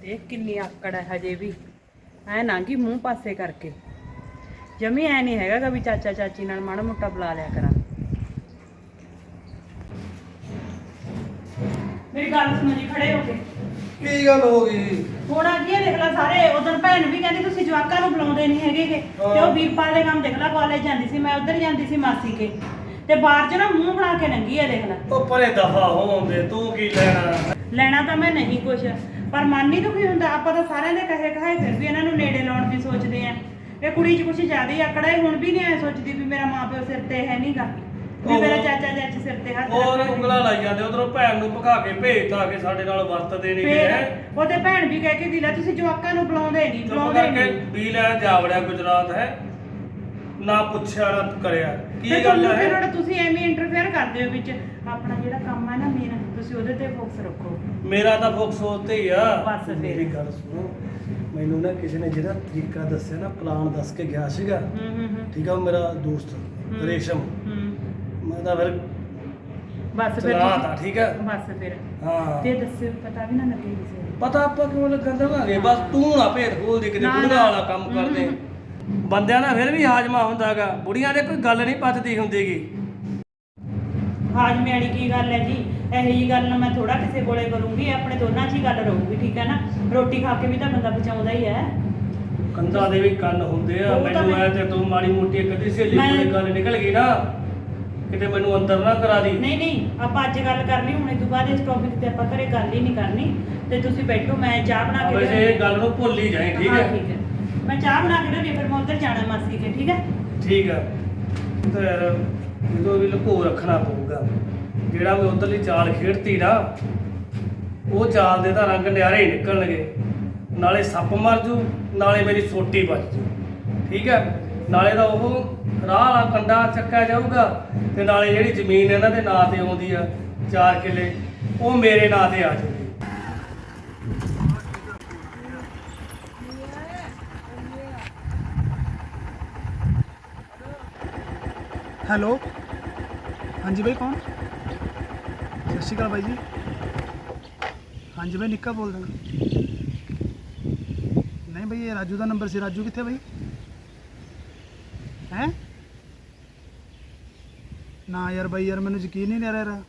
ਦੇਖ ਕਿੰਨੀ ਆਕੜ ਹੈ ਹਜੇ ਵੀ। ਐ ਨਾਂਗੀ ਮੂੰਹ ਪਾਸੇ ਕਰਕੇ। ਜਮੀ ਐ ਨਹੀਂ ਹੈਗਾ ਗਾ ਵੀ ਚਾਚਾ ਚਾਚੀ ਨਾਲ ਮਾੜਾ ਮੋਟਾ ਬੁਲਾ ਲਿਆ ਕਰਾਂ। ਮੇਰੀ ਗੱਲ ਸੁਣੋ ਜੀ, ਖੜੇ ਹੋ ਕੇ। ਕੀ ਗੱਲ ਹੋ ਗਈ? ਥੋੜਾ ਕੀ ਦੇਖ ਲੈ ਸਾਰੇ ਉਧਰ ਭੈਣ ਵੀ ਕਹਿੰਦੀ ਤੁਸੀਂ ਜਵਾਕਾਂ ਨੂੰ ਬੁਲਾਉਂਦੇ ਨਹੀਂ ਹੈਗੇ ਗੇ। ਤੇ ਉਹ ਵੀਰਪਾਲ ਦੇ ਕੰਮ ਦੇਖ ਲੈ ਕਾਲਜ ਜਾਂਦੀ ਸੀ ਮੈਂ ਉਧਰ ਜਾਂਦੀ ਸੀ ਮਾਸੀ ਕੇ। ਤੇ ਬਾਹਰ ਚ ਨਾ ਮੂੰਹ ਬਣਾ ਕੇ ਨੰਗੀ ਆ ਦੇਖ ਲੈ। ਉਹ ਪਰੇ ਦਫਾ ਹੋਉਂਦੇ ਤੂੰ ਕੀ ਲੈਣਾ? ਲੈਣਾ ਤਾਂ ਮੈਂ ਨਹੀਂ ਕੁਛ ਪਰ ਮਨ ਨਹੀਂ ਦੁਖੀ ਹੁੰਦਾ ਆਪਾਂ ਤਾਂ ਸਾਰਿਆਂ ਦੇ ਕਹੇ ਕਹਾਏ ਫਿਰ ਵੀ ਇਹਨਾਂ ਨੂੰ ਨੇੜੇ ਲਾਉਣ ਦੀ ਸੋਚਦੇ ਆ। ਇਹ ਕੁੜੀ 'ਚ ਕੁਛ ਜ਼ਿਆਦਾ ਹੀ ਆਕੜਾ ਹੈ ਹੁਣ ਵੀ ਨਹੀਂ ਐ ਸੋਚਦੀ ਵੀ ਮੇਰਾ ਮਾਪਿਓ ਸਿਰ ਤੇ ਹੈ ਨਹੀਂਗਾ ਵੀ ਮੇਰਾ ਚਾਚਾ ਚਾਚੀ ਸਿਰ ਤੇ ਹੱਥ ਹੋਰ ਰੱਖਣਗੇ। ਉਂਗਲਾਂ ਲਾਈ ਜਾਂਦੇ ਉਧਰੋਂ ਭੈਣ ਨੂੰ ਭਗਾ ਕੇ ਭੇਜਤਾ ਕਿ ਸਾਡੇ ਨਾਲ ਵਰਤਦੇ ਨਹੀਂ ਫਿਰ ਹੈ। ਉਹਦੇ ਭੈਣ ਵੀ ਕਹਿ ਕੇ ਦਿਲਾ ਤੁਸੀਂ ਜਵਾਕਾਂ ਨੂੰ ਬੁਲਾਉਂਦੇ ਨਹੀਂ ਚੁੱਪ ਬੁਲਾਉਂਦੇ ਕਰਕੇ ਨਹੀਂ ਵੀ ਲੈਣ ਜਾ ਵੜਿਆ ਗੁਜਰਾਤ ਹੈ। ਨਾ ਪੁੱਛਿਆ ਨਾ ਕਰਿਆ। ਕੀ ਗੱਲ ਫਿਰ ਹੈ ਹੁਣ ਤੁਸੀਂ ਐਵੇਂ ਇੰਟਰਫੇਅਰ ਕਰਦੇ ਹੋ ਵਿੱਚ। ਆਪਣਾ ਜਿਹੜਾ ਕੰਮ ਹੈ ਨਾ ਮੇਨ ਤੁਸੀਂ ਉਹਦੇ ਤੇ ਫੋਕਸ ਰੱਖੋ। ਮੇਰਾ ਤਾਂ ਫੋਕਸ ਉੱਤੇ ਹੀ ਆ। ਬਸ ਫਿਰ। ਮੇਰੀ ਗੱਲ ਸੁਣੋ ਮੈਨੂੰ ਨਾ ਕਿਸੇ ਨੇ ਜਿਹੜਾ ਤਰੀਕਾ ਦੱਸਿਆ ਨਾ ਪਲਾਨ ਦੱਸ ਕੇ ਗਿਆ ਸੀਗਾ। ਹੂੰ ਹੂੰ ਠੀਕ ਆ ਉਹ ਮੇਰਾ ਦੋਸਤ। ਰੇਸ਼ਮ। ਹੂੰ। ਮੈਂ ਤਾਂ ਫਿਰ ਬਸ ਫਿਰ ਚਲਾ ਤੁਸੀਂ- ਤਾ ਠੀਕ ਹੈ ਬਸ ਫਿਰ। ਹਾਂ। ਤੇ ਦੱਸਿਓ ਪਤਾ ਵੀ ਨਾ ਲੱਗੇ ਕਿਸੇ ਨੂੰ। ਪਤਾ ਆਪਾਂ ਕਿਉਂ ਲੱਗਣ ਦੇਵਾਂਗੇ? ਬਸ ਤੂੰ ਨਾ ਭੇਦ ਖੋਲ ਦੇ ਕਿਤੇ ਨਾ, ਬੁੜੀਆਂ ਨਾ। ਵਾਲਾ ਕੰਮ ਕਰਦੇ। ਬੰਦਿਆਂ ਨਾਲ ਫਿਰ ਵੀ ਹਾਜਮਾ ਹੁੰਦਾਗਾ। ਬੁੜੀਆਂ ਦੇ ਕੋਈ ਗੱਲ ਨਹੀਂ ਪਚਦੀ ਹੁੰਦੀਗੀ। ਹਾਜਮੇ ਵਾਲੀ ਕੀ ਗੱਲ ਹੈ ਜੀ? ਇਹੋ ਜੀ ਗੱਲ ਨਾ ਮੈਂ ਥੋੜਾ ਕਿਸੇ ਕੋਲੇ ਕਰੂੰਗੀ। ਆਪਣੇ ਦੋਨਾਂ 'ਚ ਹੀ ਗੱਲ ਰਹੂਗੀ ਠੀਕ ਹੈ ਨਾ? ਰੋਟੀ ਖਾ ਕੇ ਵੀ ਤਾਂ ਬੰਦਾ ਬਚਾਉਂਦਾ ਹੀ ਹੈ। ਕੰਧਾਂ ਦੇ ਵੀ ਕੰਨ ਹੁੰਦੇ ਆ। ਉਹ ਤਾਂ ਮੈਨੂੰ ਐ ਤੇ ਤੂੰ ਮਾੜੀ ਮੋਟੀ ਅੱਧੀ ਸਹੇਲੀ ਮੈਂ- ਕੋਲੇ ਗੱਲ ਨਿਕਲ ਗਈ ਨਾ। ਕਿਤੇ ਮੈਨੂੰ ਅੰਦਰ ਨਾ ਕਰਾ ਦੀ। ਨਹੀਂ ਨਹੀਂ ਆਪਾਂ ਅੱਜ ਗੱਲ ਕਰ ਲਈ ਹੁਣ ਤੋਂ ਬਾਅਦ ਇਸ ਟੌਪਿਕ ਤੇ ਆਪਾਂ ਘਰੇ ਗੱਲ ਹੀ ਨਹੀਂ ਕਰਨੀ। ਤੇ ਤੁਸੀਂ ਬੈਠੋ ਮੈਂ ਚਾਹ ਬਣਾ ਕੇ ਵੈਸੇ ਇਹ ਗੱਲ ਨੂੰ ਭੁੱਲ ਹੀ ਜਾਏ ਠੀਕ ਹਾਂ, ਹੈ? ਠੀਕ ਹੈ। ਮੈਂ ਚਾਹ ਬਣਾ ਕੇ ਲਿਆਉਣੀ ਫਿਰ ਮੈਂ ਉੱਧਰ ਜਾਣਾ ਮਾਸੀ ਕੇ ਠੀਕ ਹੈ? ਠੀਕ ਆ। ਤੇ ਯਾਰ ਜਦੋਂ ਵੀ ਲੁਕੋ ਰੱਖਣਾ ਪਊਗਾ ਜਿਹੜਾ ਵੀ ਉਧਰਲੀ ਚਾਲ ਖੇਡਤੀ ਨਾ ਉਹ ਚਾਲ ਦੇ ਤਾਂ ਰੰਗ ਨਿਆਰੇ ਹੀ ਨਿਕਲਣਗੇ। ਨਾਲੇ ਸੱਪ ਮਰ ਜੂ ਨਾਲੇ ਮੇਰੀ ਸੋਟੀ ਬਚ ਜੂ ਠੀਕ ਹੈ? ਨਾਲੇ ਤਾਂ ਉਹ ਰਾਹ ਵਾਲਾ ਕੰਡਾ ਚੱਕਿਆ ਜਾਊਗਾ ਤੇ ਨਾਲੇ ਜਿਹੜੀ ਜ਼ਮੀਨ ਇਹਨਾਂ ਦੇ ਨਾਂ ਤੇ ਆਉਂਦੀ ਆ 4 ਕਿੱਲੇ, ਉਹ ਮੇਰੇ ਨਾਂ ਤੇ ਆ ਜਾਊਗੀ। ਹੈਲੋ? ਹਾਂਜੀ ਬਾਈ, ਕੌਣ? ਸਤਿ ਸ਼੍ਰੀ ਅਕਾਲ ਬਾਈ ਜੀ। ਹਾਂਜੀ ਬਾਈ, ਨਿੱਕਾ ਬੋਲਦਾ। ਨਹੀਂ ਬਾਈ, ਇਹ ਰਾਜੂ ਦਾ ਨੰਬਰ ਸੀ। ਰਾਜੂ ਕਿੱਥੇ ਬਾਈ? ਹੈ? ਨਾ ਯਾਰ ਬਾਈ ਯਾਰ, ਮੈਨੂੰ ਯਕੀਨ ਨਹੀਂ ਆ ਰਿਹਾ ਯਾਰ।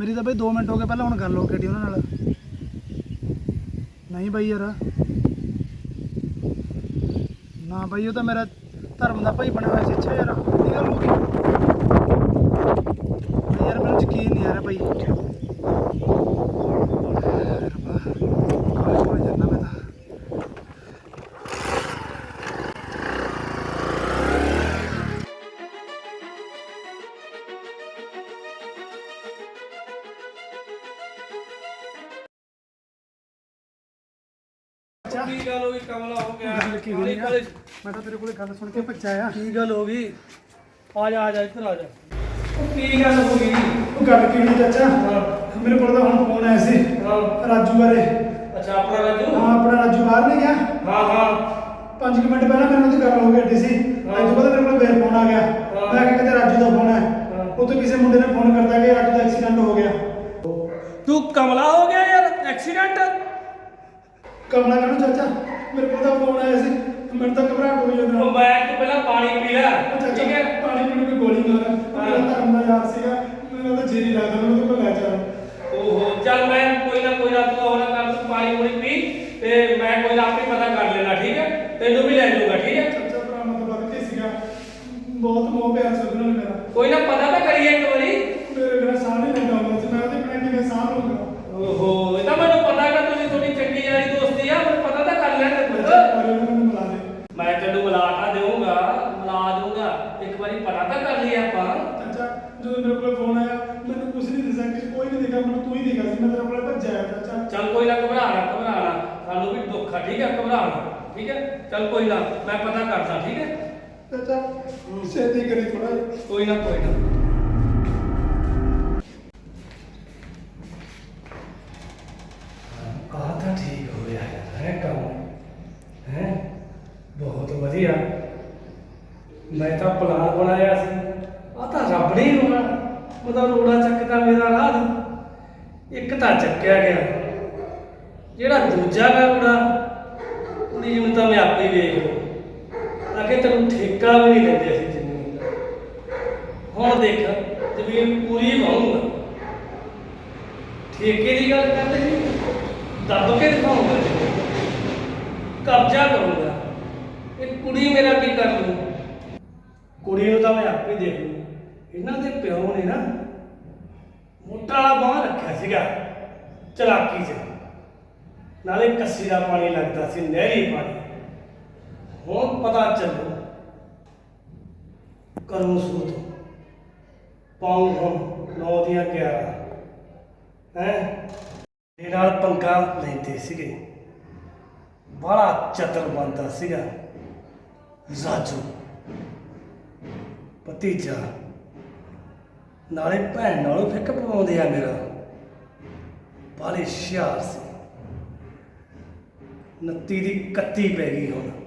ਮੇਰੀ ਤਾਂ ਬਾਈ 2 ਮਿੰਟ ਹੋ ਗਏ ਪਹਿਲਾਂ ਹੁਣ ਗੱਲ ਹੋ ਗਈ ਉਹਨਾਂ ਨਾਲ। ਨਹੀਂ ਬਾਈ ਯਾਰ। ਨਾ ਬਾਈ, ਉਹ ਤਾਂ ਮੇਰਾ ਧਰਮ ਦਾ ਭਾਈ ਬਣਿਆ ਹੋਇਆ ਸੀ। ਅੱਛਾ ਯਾਰ ਕੀ ਗੱਲ ਹੋ ਗਈ। ਯਾਰ, ਮੈਨੂੰ ਯਕੀਨ ਨਹੀਂ ਆ ਰਿਹਾ ਬਾਈ। ਰੱਬਾ ਕੀ ਹੋਈ ਆ? ਮੈਂ ਤਾਂ ਤੇਰੇ ਕੋਲੇ ਗੱਲ ਸੁਣ ਕੇ ਭੱਜਾ ਆ। ਕੀ ਗੱਲ ਹੋ ਗਈ? ਆ ਜਾ ਆ ਜਾ ਇੱਧਰ ਆ ਜਾ। ਉਹ ਕੀ ਗੱਲ ਹੋ ਗਈ? ਉਹ ਗੱਲ ਕੀ ਹੋਈ ਚਾਚਾ? ਮੇਰੇ ਕੋਲ ਤਾਂ ਹੁਣ ਫੋਨ ਆਇਆ ਸੀ। ਰਾਜੂ ਬਾਰੇ। ਅੱਛਾ ਆਪਣਾ ਰਾਜੂ? ਹਾਂ ਆਪਣਾ ਰਾਜੂ ਬਾਹਰ ਨਹੀਂ ਗਿਆ। ਹਾਂ ਹਾਂ। 5 ਮਿੰਟ ਪਹਿਲਾਂ ਮੇਰੇ ਨਾਲ ਗੱਲ ਹੋ ਗਈ ਅੱਡੀ ਸੀ। ਅੱਜ ਬਾਅਦ ਮੇਰੇ ਕੋਲ ਫੇਰ ਫੋਨ ਆ ਗਿਆ। ਮੈਂ ਕਿਹਾ ਕਿਤੇ ਰਾਜੂ ਦਾ ਫੋਨ ਹੈ। ਉੱਥੇ ਕਿਸੇ ਮੁੰਡੇ ਨੇ ਫੋਨ ਕਰਤਾ ਕਿ ਰਾਜੂ ਦਾ ਐਕਸੀਡੈਂਟ ਹੋ ਗਿਆ। ਤੂੰ ਕਮਲਾ ਹੋ ਗਿਆ ਯਾਰ ਐਕਸੀਡੈਂਟ ਕਮਲਾ ਕਹਿੰਦਾ ਚਾਚਾ? ਮੇਰੇ ਕੋਲ ਤਾਂ ਫੋਨ ਆਇਆ ਸੀ ਮੈਨੂੰ ਤਾਂ ਘਬਰਾਹਟ ਹੋਈ ਜਾਂਦਾ। ਉਹ ਮੈਂ ਤੂੰ ਪਹਿਲਾਂ ਪਾਣੀ ਪੀ ਲੈ। ਠੀਕ ਹੈ? ਪਾਣੀ ਪੀਣ ਕੋਈ ਗੋਲੀ ਮਾਰ। ਮੇਰਾ ਧਰਮ ਦਾ ਯਾਰ ਸੀਗਾ ਮੈਨੂੰ ਤਾਂ ਜੇਰੀ ਲੱਗਦਾ ਮੈਨੂੰ ਤਾਂ ਲੈ ਜਾ ਓਹੋ ਚੱਲ ਮੈਂ ਕੋਈ ਨਾ ਕੋਈ ਨਾ ਤੂੰ ਹੋਰ ਕਰ ਤੂੰ ਪਾਣੀ ਪੂਣੀ ਪੀ ਤੇ ਮੈਂ ਕੋਈ ਨਾ ਆਪੇ ਪਤਾ ਕਰ ਲੈਣਾ ਠੀਕ ਹੈ ਤੈਨੂੰ ਵੀ ਲੈ ਜਾਊਗਾ ਠੀਕ ਹੈ ਚਾਚਾ ਭਰਾ ਮੈਂ ਤਾਂ ਵੱਧ ਕੇ ਸੀਗਾ ਬਹੁਤ ਮੋਹ ਪਿਆਰ ਸੀ ਉਹਦੇ ਨਾਲ ਮੇਰਾ ਕੋਈ ਨਾ ਪਤਾ ਤਾਂ ਕਰੀਏ ਇੱਕ ਵਾਰੀ ਮੇਰੇ ਬਿਨਾਂ ਸਾਹ ਨਹੀਂ ਲੈਂਦਾ ਹੁੰਦਾ ਸੀ ਮੈਂ ਉਹਦੇ ਬਿਨਾਂ ਕਿਵੇਂ ਸਾਹ ਲਊਂਗਾ ਓਹੋ ਇਹ ਤਾਂ ਮੈਨੂੰ ਪਤਾ ਕਿ ਤੁਸੀਂ ਤੁਹਾਡੀ ਚੰਗੀ ਯਾਰੀ ਦੋਸਤੀ ਆ ਪਰ ਪਤਾ ਤਾਂ ਕਰ ਲੈ ਤੇ ਚਾਚਾ ਇੱਕ ਵਾਰੀ ਉਹਨੂੰ ਮੈਨੂੰ ਮਿਲਾ ਦੇ ਮੈਂ ਤੈਨੂੰ ਮਿਲਾ ਤਾਂ ਦੇਵਾਂਗਾ ਮਿਲਾ ਦਊਂਗਾ ਇੱਕ ਵਾਰੀ ਪਤਾ ਤਾਂ ਕਰ ਲਈਏ ਆਪਾਂ ਚਾਚਾ ਜਦੋਂ ਮੇਰੇ ਕੋਲ ਫੋਨ ਆਇਆ ਮੈਨੂੰ ਕੁਝ ਨਹੀਂ ਦਿਸਿਆ ਕਿ ਕੋਈ ਨਹੀਂ ਦਿਖਾ ਮੈਨੂੰ ਤੂੰ ਹੀ ਦਿਖਾ ਸੀ ਮੈਂ ਤੇਰੇ ਕੋਲ ਭੱਜਿਆ ਆਇਆ ਚਾਚਾ ਚੱਲ ਕੋਈ ਨਾ ਘਬਰਾ ਨਾ ਘਬਰਾ ਨਾ ਸਾਨੂੰ ਵੀ ਦੁੱਖ ਆ ਠੀਕ ਹੈ ਘਬਰਾ ਨਾ ਠੀਕ ਹੈ ਚੱਲ ਕੋਈ ਨਾ ਮੈਂ ਪਤਾ ਕਰਦਾ ਠੀਕ ਹੈ? ਚਾਚਾ ਛੇਤੀ ਕਰੀ ਥੋੜਾ ਕੋਈ ਨਾ ਕੋਈ ਨਾ। ਆ ਤਾਂ ਠੀਕ ਹੋ ਗਿਆ ਹੈ ਕੰਮ? ਹੈ? ਬਹੁਤ ਵਧੀਆ। ਮੈਂ ਤਾਂ ਪਲਾਨ ਬਣਾਇਆ ਸੀ। ਆ ਤਾਂ ਰੱਬ ਨੇ ਹੀ ਹੋਣਾ ਉਹਦਾ ਰੋੜਾ ਚੱਕਦਾ ਮੇਰਾ ਰਾਹ। ਇੱਕ ਤਾਂ ਚੱਕਿਆ ਗਿਆ। ਜਿਹੜਾ ਦੂਜਾ ਗਾ ਰੋੜਾ ਉਹਦੀ ਜਿਵੇਂ ਤਾਂ ਮੈਂ ਆਪੇ ਵੇਖ ਲਊ। ਅੱਗੇ ਤੈਨੂੰ ਠੇਕਾ ਵੀ ਨਹੀਂ ਦਿੰਦੇ ਸੀ ਜ਼ਮੀਨ ਦਾ ਹੁਣ ਦੇਖ, ਜ਼ਮੀਨ ਪੂਰੀ ਵਾਹੂੰਗਾ ਠੇਕੇ ਦੀ ਗੱਲ ਕਰਦੇ ਨਹੀਂ ਦੱਬ ਕੇ ਦਿਖਾਉਂਗਾ ਕਬਜ਼ਾ ਕਰੂੰਗਾ। ਇਹ ਕੁੜੀ ਮੇਰਾ ਕੀ ਕਰ ਲੂ ਕੁੜੀ ਨੂੰ ਤਾਂ ਮੈਂ ਆਪੇ ਦੇਖ ਲੂ ਇਹਨਾਂ ਦੇ ਪਿਓ ਨੇ ਨਾ ਮੋਟਾ ਵਾਲਾ ਬਾਹ ਰੱਖਿਆ ਸੀਗਾ, ਚਲਾਕੀ 'ਚ। ਨਾਲੇ ਕੱਸੀ ਦਾ ਪਾਣੀ ਲੱਗਦਾ ਸੀ, ਨਹਿਰੀ ਪਾਣੀ। ਹੁਣ ਪਤਾ ਚੱਲੂ। ਕਰੋ ਸੂਤ ਪਾਉਂ ਹੁਣ ਨੌ ਦੀਆਂ 11 ਹੈ? ਇਹ ਨਾਲ ਪੰਗਾ ਲੈਂਦੇ ਸੀਗੇ। ਬੜਾ ਚਤਰ ਬੰਦਾ ਸੀਗਾ। ਰਾਜੂ। ਭਤੀਜਾ। ਨਾਲੇ ਭੈਣ ਨਾਲੋਂ ਫਿੱਕ ਪਵਾਉਂਦੇ ਆ ਮੇਰਾ। ਬਾਲੇ ਹੁਸ਼ਿਆਰ ਸੀ। ਨੱਤੀ ਦੀ ਕੱਤੀ ਪੈ ਗਈ ਹੁਣ।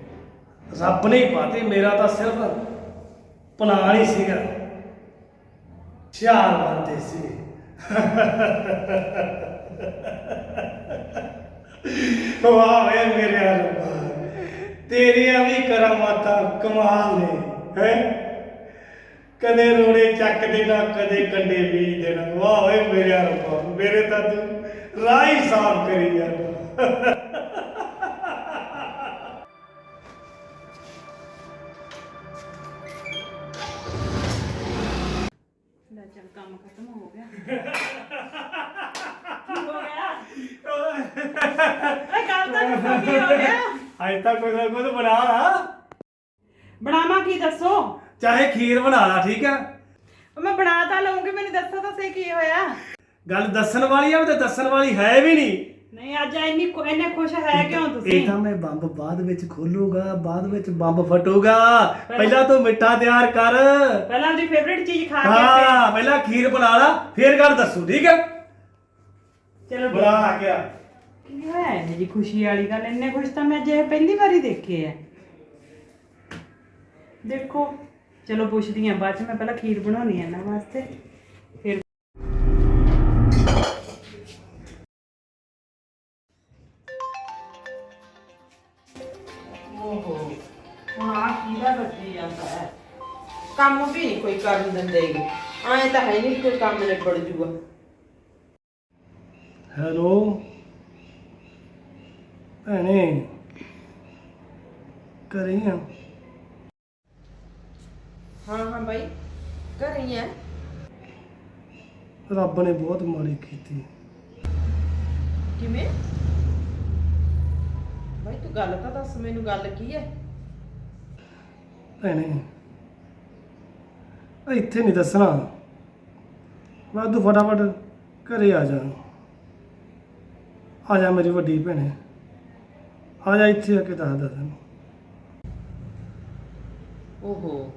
ਰੱਬ ਨੇ ਹੀ ਪਾਤੇ, ਮੇਰਾ ਤਾਂ ਸਿਰਫ ਪਲਾਨ ਹੀ ਸੀਗਾ। ਹੁਸ਼ਿਆਰ ਬੰਦੇ ਸੀ। ਵਾਹ ਵੇ ਮੇਰੇ ਰੱਬਾ ਤੇਰੀਆਂ ਵੀ ਕਰਾਮਾਤਾਂ ਕਮਾਲ ਨੇ, ਹੈ? ਕਦੇ ਰੋੜੇ ਚੱਕ ਦੇਣਾ, ਕਦੇ ਕੰਡੇ ਬੀਜ ਦੇਣਾ। ਵਾਹ ਓਏ ਮੇਰੇ ਰੱਬਾ ਮੇਰੇ ਤਾਂ ਤੂੰ ਰਾਹ ਹੀ ਸਾਫ਼ ਕਰੀ ਜਾਂਦਾ। ਅੱਜ ਤੱਕ ਕੁਝ ਨਾ ਕੁਝ ਬਣਾ ਲਾ। ਬਣਾਵਾ ਕੀ ਦੱਸੋ? ਚਾਹੇ ਖੀਰ ਬਣਾ ਲਾ ਠੀਕ ਆ? ਉਹ ਮੈਂ ਬਣਾ ਤਾਂ ਲਵਾਂਗੀ ਮੈਨੂੰ ਦੱਸੋ ਤਾਂ ਸਹੀ ਕੀ ਹੋਇਆ। ਗੱਲ ਦੱਸਣ ਵਾਲੀ ਆ ਉਹ ਤੇ ਦੱਸਣ ਵਾਲੀ ਹੈ ਵੀ ਨਹੀਂ। ਨਹੀਂ ਅੱਜ ਇੰਨੀ ਇੰਨੇ ਖੁਸ਼ ਹੈ ਕਿਉਂ ਇਹ ਤੁਸੀਂ ਤਾਂ ਮੈਂ ਬੰਬ ਬਾਅਦ ਵਿੱਚ ਖੋਲੂਗਾ ਬਾਅਦ ਵਿੱਚ ਬੰਬ ਫਟੂਗਾ। ਪਹਿਲਾਂ ਤੂੰ ਮਿੱਠਾ ਤਿਆਰ ਕਰ। ਪਹਿਲਾਂ ਉਹਦੀ ਫੇਵਰਿਟ ਚੀਜ਼ ਖਾ ਕੇ ਹਾਂ ਪਹਿਲਾਂ ਖੀਰ ਬਣਾ ਲਾ ਫੇਰ ਗੱਲ ਦੱਸੂ ਠੀਕ ਆ? ਫਿਰ- ਚਲੋ ਬਣਾ ਆ। ਗਿਆ ਜੀ ਖੁਸ਼ੀ ਵਾਲੀ ਗੱਲ ਇੰਨੇ ਖੁਸ਼ ਤਾਂ ਮੈਂ ਜੇ ਪਹਿਲੀ ਵਾਰੀ ਦੇਖੇ ਆ। ਦੇਖੋ ਚਲੋ ਪੁੱਛਦੀ ਆ ਬਾਅਦ ਚ ਮੈਂ ਪਹਿਲਾਂ ਖੀਰ ਬਣਾਉਣੀ ਆ ਇਹਨਾਂ ਵਾਸਤੇ ਫਿਰ ਓਹੋ ਹੁਣ ਆ ਕਿਹਦਾ ਬੱਜੀ ਜਾਂਦਾ ਹੈ ਕੰਮ ਵੀ ਨਹੀਂ ਕੋਈ ਕਰਨ ਦਿੰਦੇਗੇ ਐਂ ਤਾਂ ਹੈ ਨਹੀਂ ਕੋਈ ਕੰਮ ਨਿਬੜ ਜੂਗਾ। ਹੈਲੋ? ਭੈਣੇ ਕਰੀ ਆ। ਹਾਂ ਹਾਂ ਬਾਈ ਘਰੇ ਹੀ ਐ ਰੱਬ ਨੇ ਬਹੁਤ ਮਾੜੀ ਕੀਤੀ। ਕਿਵੇਂ? ਬਾਈ ਤੂੰ ਗੱਲ ਤਾਂ ਦੱਸ ਮੈਨੂੰ ਗੱਲ ਕੀ ਐ? ਭੈਣੇ ਆ ਇੱਥੇ ਨਹੀਂ ਦੱਸਣਾ। ਤੂੰ ਫਟਾਫਟ ਘਰੇ ਆ ਜਾ। ਆ ਜਾ ਮੇਰੀ ਵੱਡੀ ਭੈਣੇ। ਆ ਜਾ ਇੱਥੇ ਆ ਕੇ ਦੱਸਦਾ ਤੈਨੂੰ। ਓਹੋ।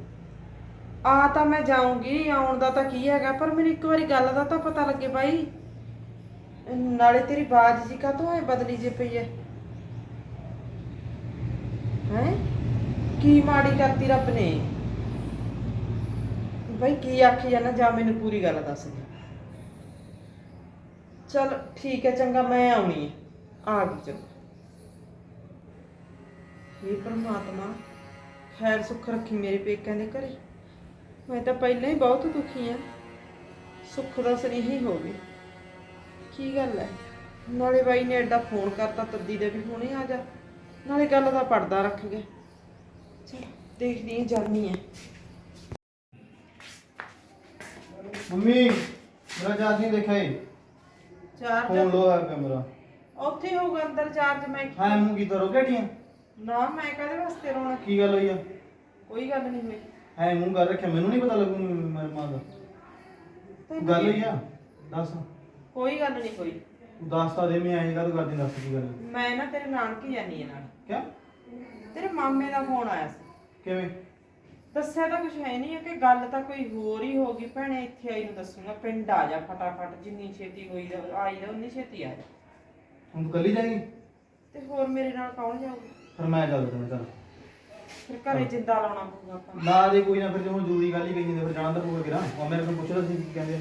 ਆ ਤਾਂ ਮੈਂ ਜਾਊਂਗੀ, ਆਉਣ ਦਾ ਤਾਂ ਕੀ ਹੈਗਾ, ਪਰ ਮੈਨੂੰ ਇੱਕ ਵਾਰੀ ਗੱਲ ਦਾ ਤਾਂ ਪਤਾ ਲੱਗੇ ਬਾਈ। ਨਾਲੇ ਤੇਰੀ ਬਾਜ ਜੀ ਕਾਤੋਂ ਐ ਬਦਲੀ ਜੇ ਪਈ ਐ? ਹੈ? ਕੀ ਮਾੜੀ ਕਰਤੀ ਰੱਬ ਨੇ? ਬਾਈ ਕੀ ਆਖੀ ਜਾਂਦਾ ਜਾਂ ਮੈਨੂੰ ਪੂਰੀ ਗੱਲ ਦੱਸ ਦੇ। ਚਲ ਠੀਕ ਹੈ ਚੰਗਾ ਮੈਂ ਆਉਣੀ ਆ ਗਈ, ਚੰਗਾ। ਇਹ ਪਰਮਾਤਮਾ ਖੈਰ ਸੁੱਖ ਰੱਖੀ ਮੇਰੇ ਪੇਕਿਆਂ ਦੇ ਘਰੇ। ਮੈਂ ਤਾਂ ਪਹਿਲਾਂ ਹੀ ਬਹੁਤ ਦੁਖੀ ਆ। ਸੁੱਖ ਦਾ ਸੁਨੇਹਾ ਹੀ ਹੋਵੇ ਕੀ ਗੱਲ ਹੈ ਨਾਲੇ ਬਾਈ ਨੇ ਐਡਾ ਫੋਨ ਕਰਤਾ ਤੱਦੀ ਦੇ ਵੀ ਹੁਣੇ ਆ ਜਾ। ਨਾਲੇ ਗੱਲ ਦਾ ਪਰਦਾ ਰੱਖ ਗਿਆ। ਚਲ ਦੇਖਦੀ ਹਾਂ ਜਾਨੀ ਹੈ ਮੰਮੀ ਮੇਰਾ ਚਾਰਜ ਨਹੀਂ ਦੇਖਿਆ ਈ? ਫੋਨ ਚਾਰਜ ਲੋ ਆ ਕੈਮਰਾ ਉੱਥੇ ਹੋਊਗਾ ਅੰਦਰ ਚਾਰਜ ਮੈਂ। ਹਾਂ ਮੂੰਹ ਕੀ ਤਰੋ ਘਟੀਆਂ ਨਾ ਮੈਂ ਕਦੇ ਵਾਸਤੇ ਰੋਣਾ? ਕੀ ਗੱਲ ਹੋਈ ਆ? ਕੋਈ ਗੱਲ ਨਹੀਂ ਹੋਈ। ਐ ਮੂੰਹ ਕਰ ਰੱਖਿਆ ਮੈਨੂੰ ਨਹੀਂ ਪਤਾ ਲੱਗੂ ਮੇਰੇ ਮਾਂ ਦਾ। ਤੈਨੂੰ ਗੱਲ ਹੋਈ ਆ? ਦੱਸ। ਕੋਈ ਗੱਲ ਨਹੀਂ ਹੋਈ ਤੂੰ ਦੱਸ ਤਾਂ ਦੇ ਮੈਂ ਐਂ ਕਦੋਂ ਕਰਦੀ ਦੱਸ ਕੀ ਗੱਲ? ਮੈਂ ਨਾ ਤੇਰੇ ਨਾਨਕੀ ਜਾਨੀ ਹੈ ਨਾਲ। ਕਿਆ? ਤੇਰੇ ਮਾਮੇ ਦਾ ਫੋਨ ਆਇਆ ਸੀ। ਕਿਵੇਂ? ਦੱਸਿਆ ਤਾਂ ਕੁਝ ਹੈ ਨਹੀਂ ਹੈ ਕਿ ਗੱਲ ਤਾਂ ਕੋਈ ਹੋਰ ਹੀ ਹੋਗੀ ਭੈਣੇ ਇੱਥੇ ਆਈ ਨੂੰ ਦੱਸੂਗਾ ਪਿੰਡ ਆ ਜਾ ਫਟਾਫਟ ਜਿੰਨੀ ਛੇਤੀ ਹੋਈ ਦਾ ਆਈ ਦਾ ਉਨੀ ਛੇਤੀ ਆ ਜਾ। ਹੁਣ ਤੂੰ ਕੱਲੀ ਜਾਏਗੀ? ਤੇ ਹੋਰ ਮੇਰੇ ਨਾਲ ਕੌਣ ਜਾਊਗਾ? ਫਿਰ ਮੈਂ ਚੱਲ ਤੈਨੂੰ ਚੱਲ। ਫਿਰ ਘਰੇ ਜਿੰਦਾ ਲਾਉਣਾ ਪਊਗਾ ਆਪਾਂ। ਨਾ ਜੇ ਕੋਈ ਨਾ ਫਿਰ ਜੇ ਹੁਣ ਜ਼ਰੂਰੀ ਗੱਲ ਹੀ ਕਹੀ ਜਾਂਦੇ ਫਿਰ ਜਾਣਾ ਤਾਂ ਪਊਗਾ ਕਿਰਾ ਉਹ ਮੇਰੇ ਕੋਲ ਪੁੱਛਦਾ ਸੀ ਕੀ ਕਹਿੰਦੇ।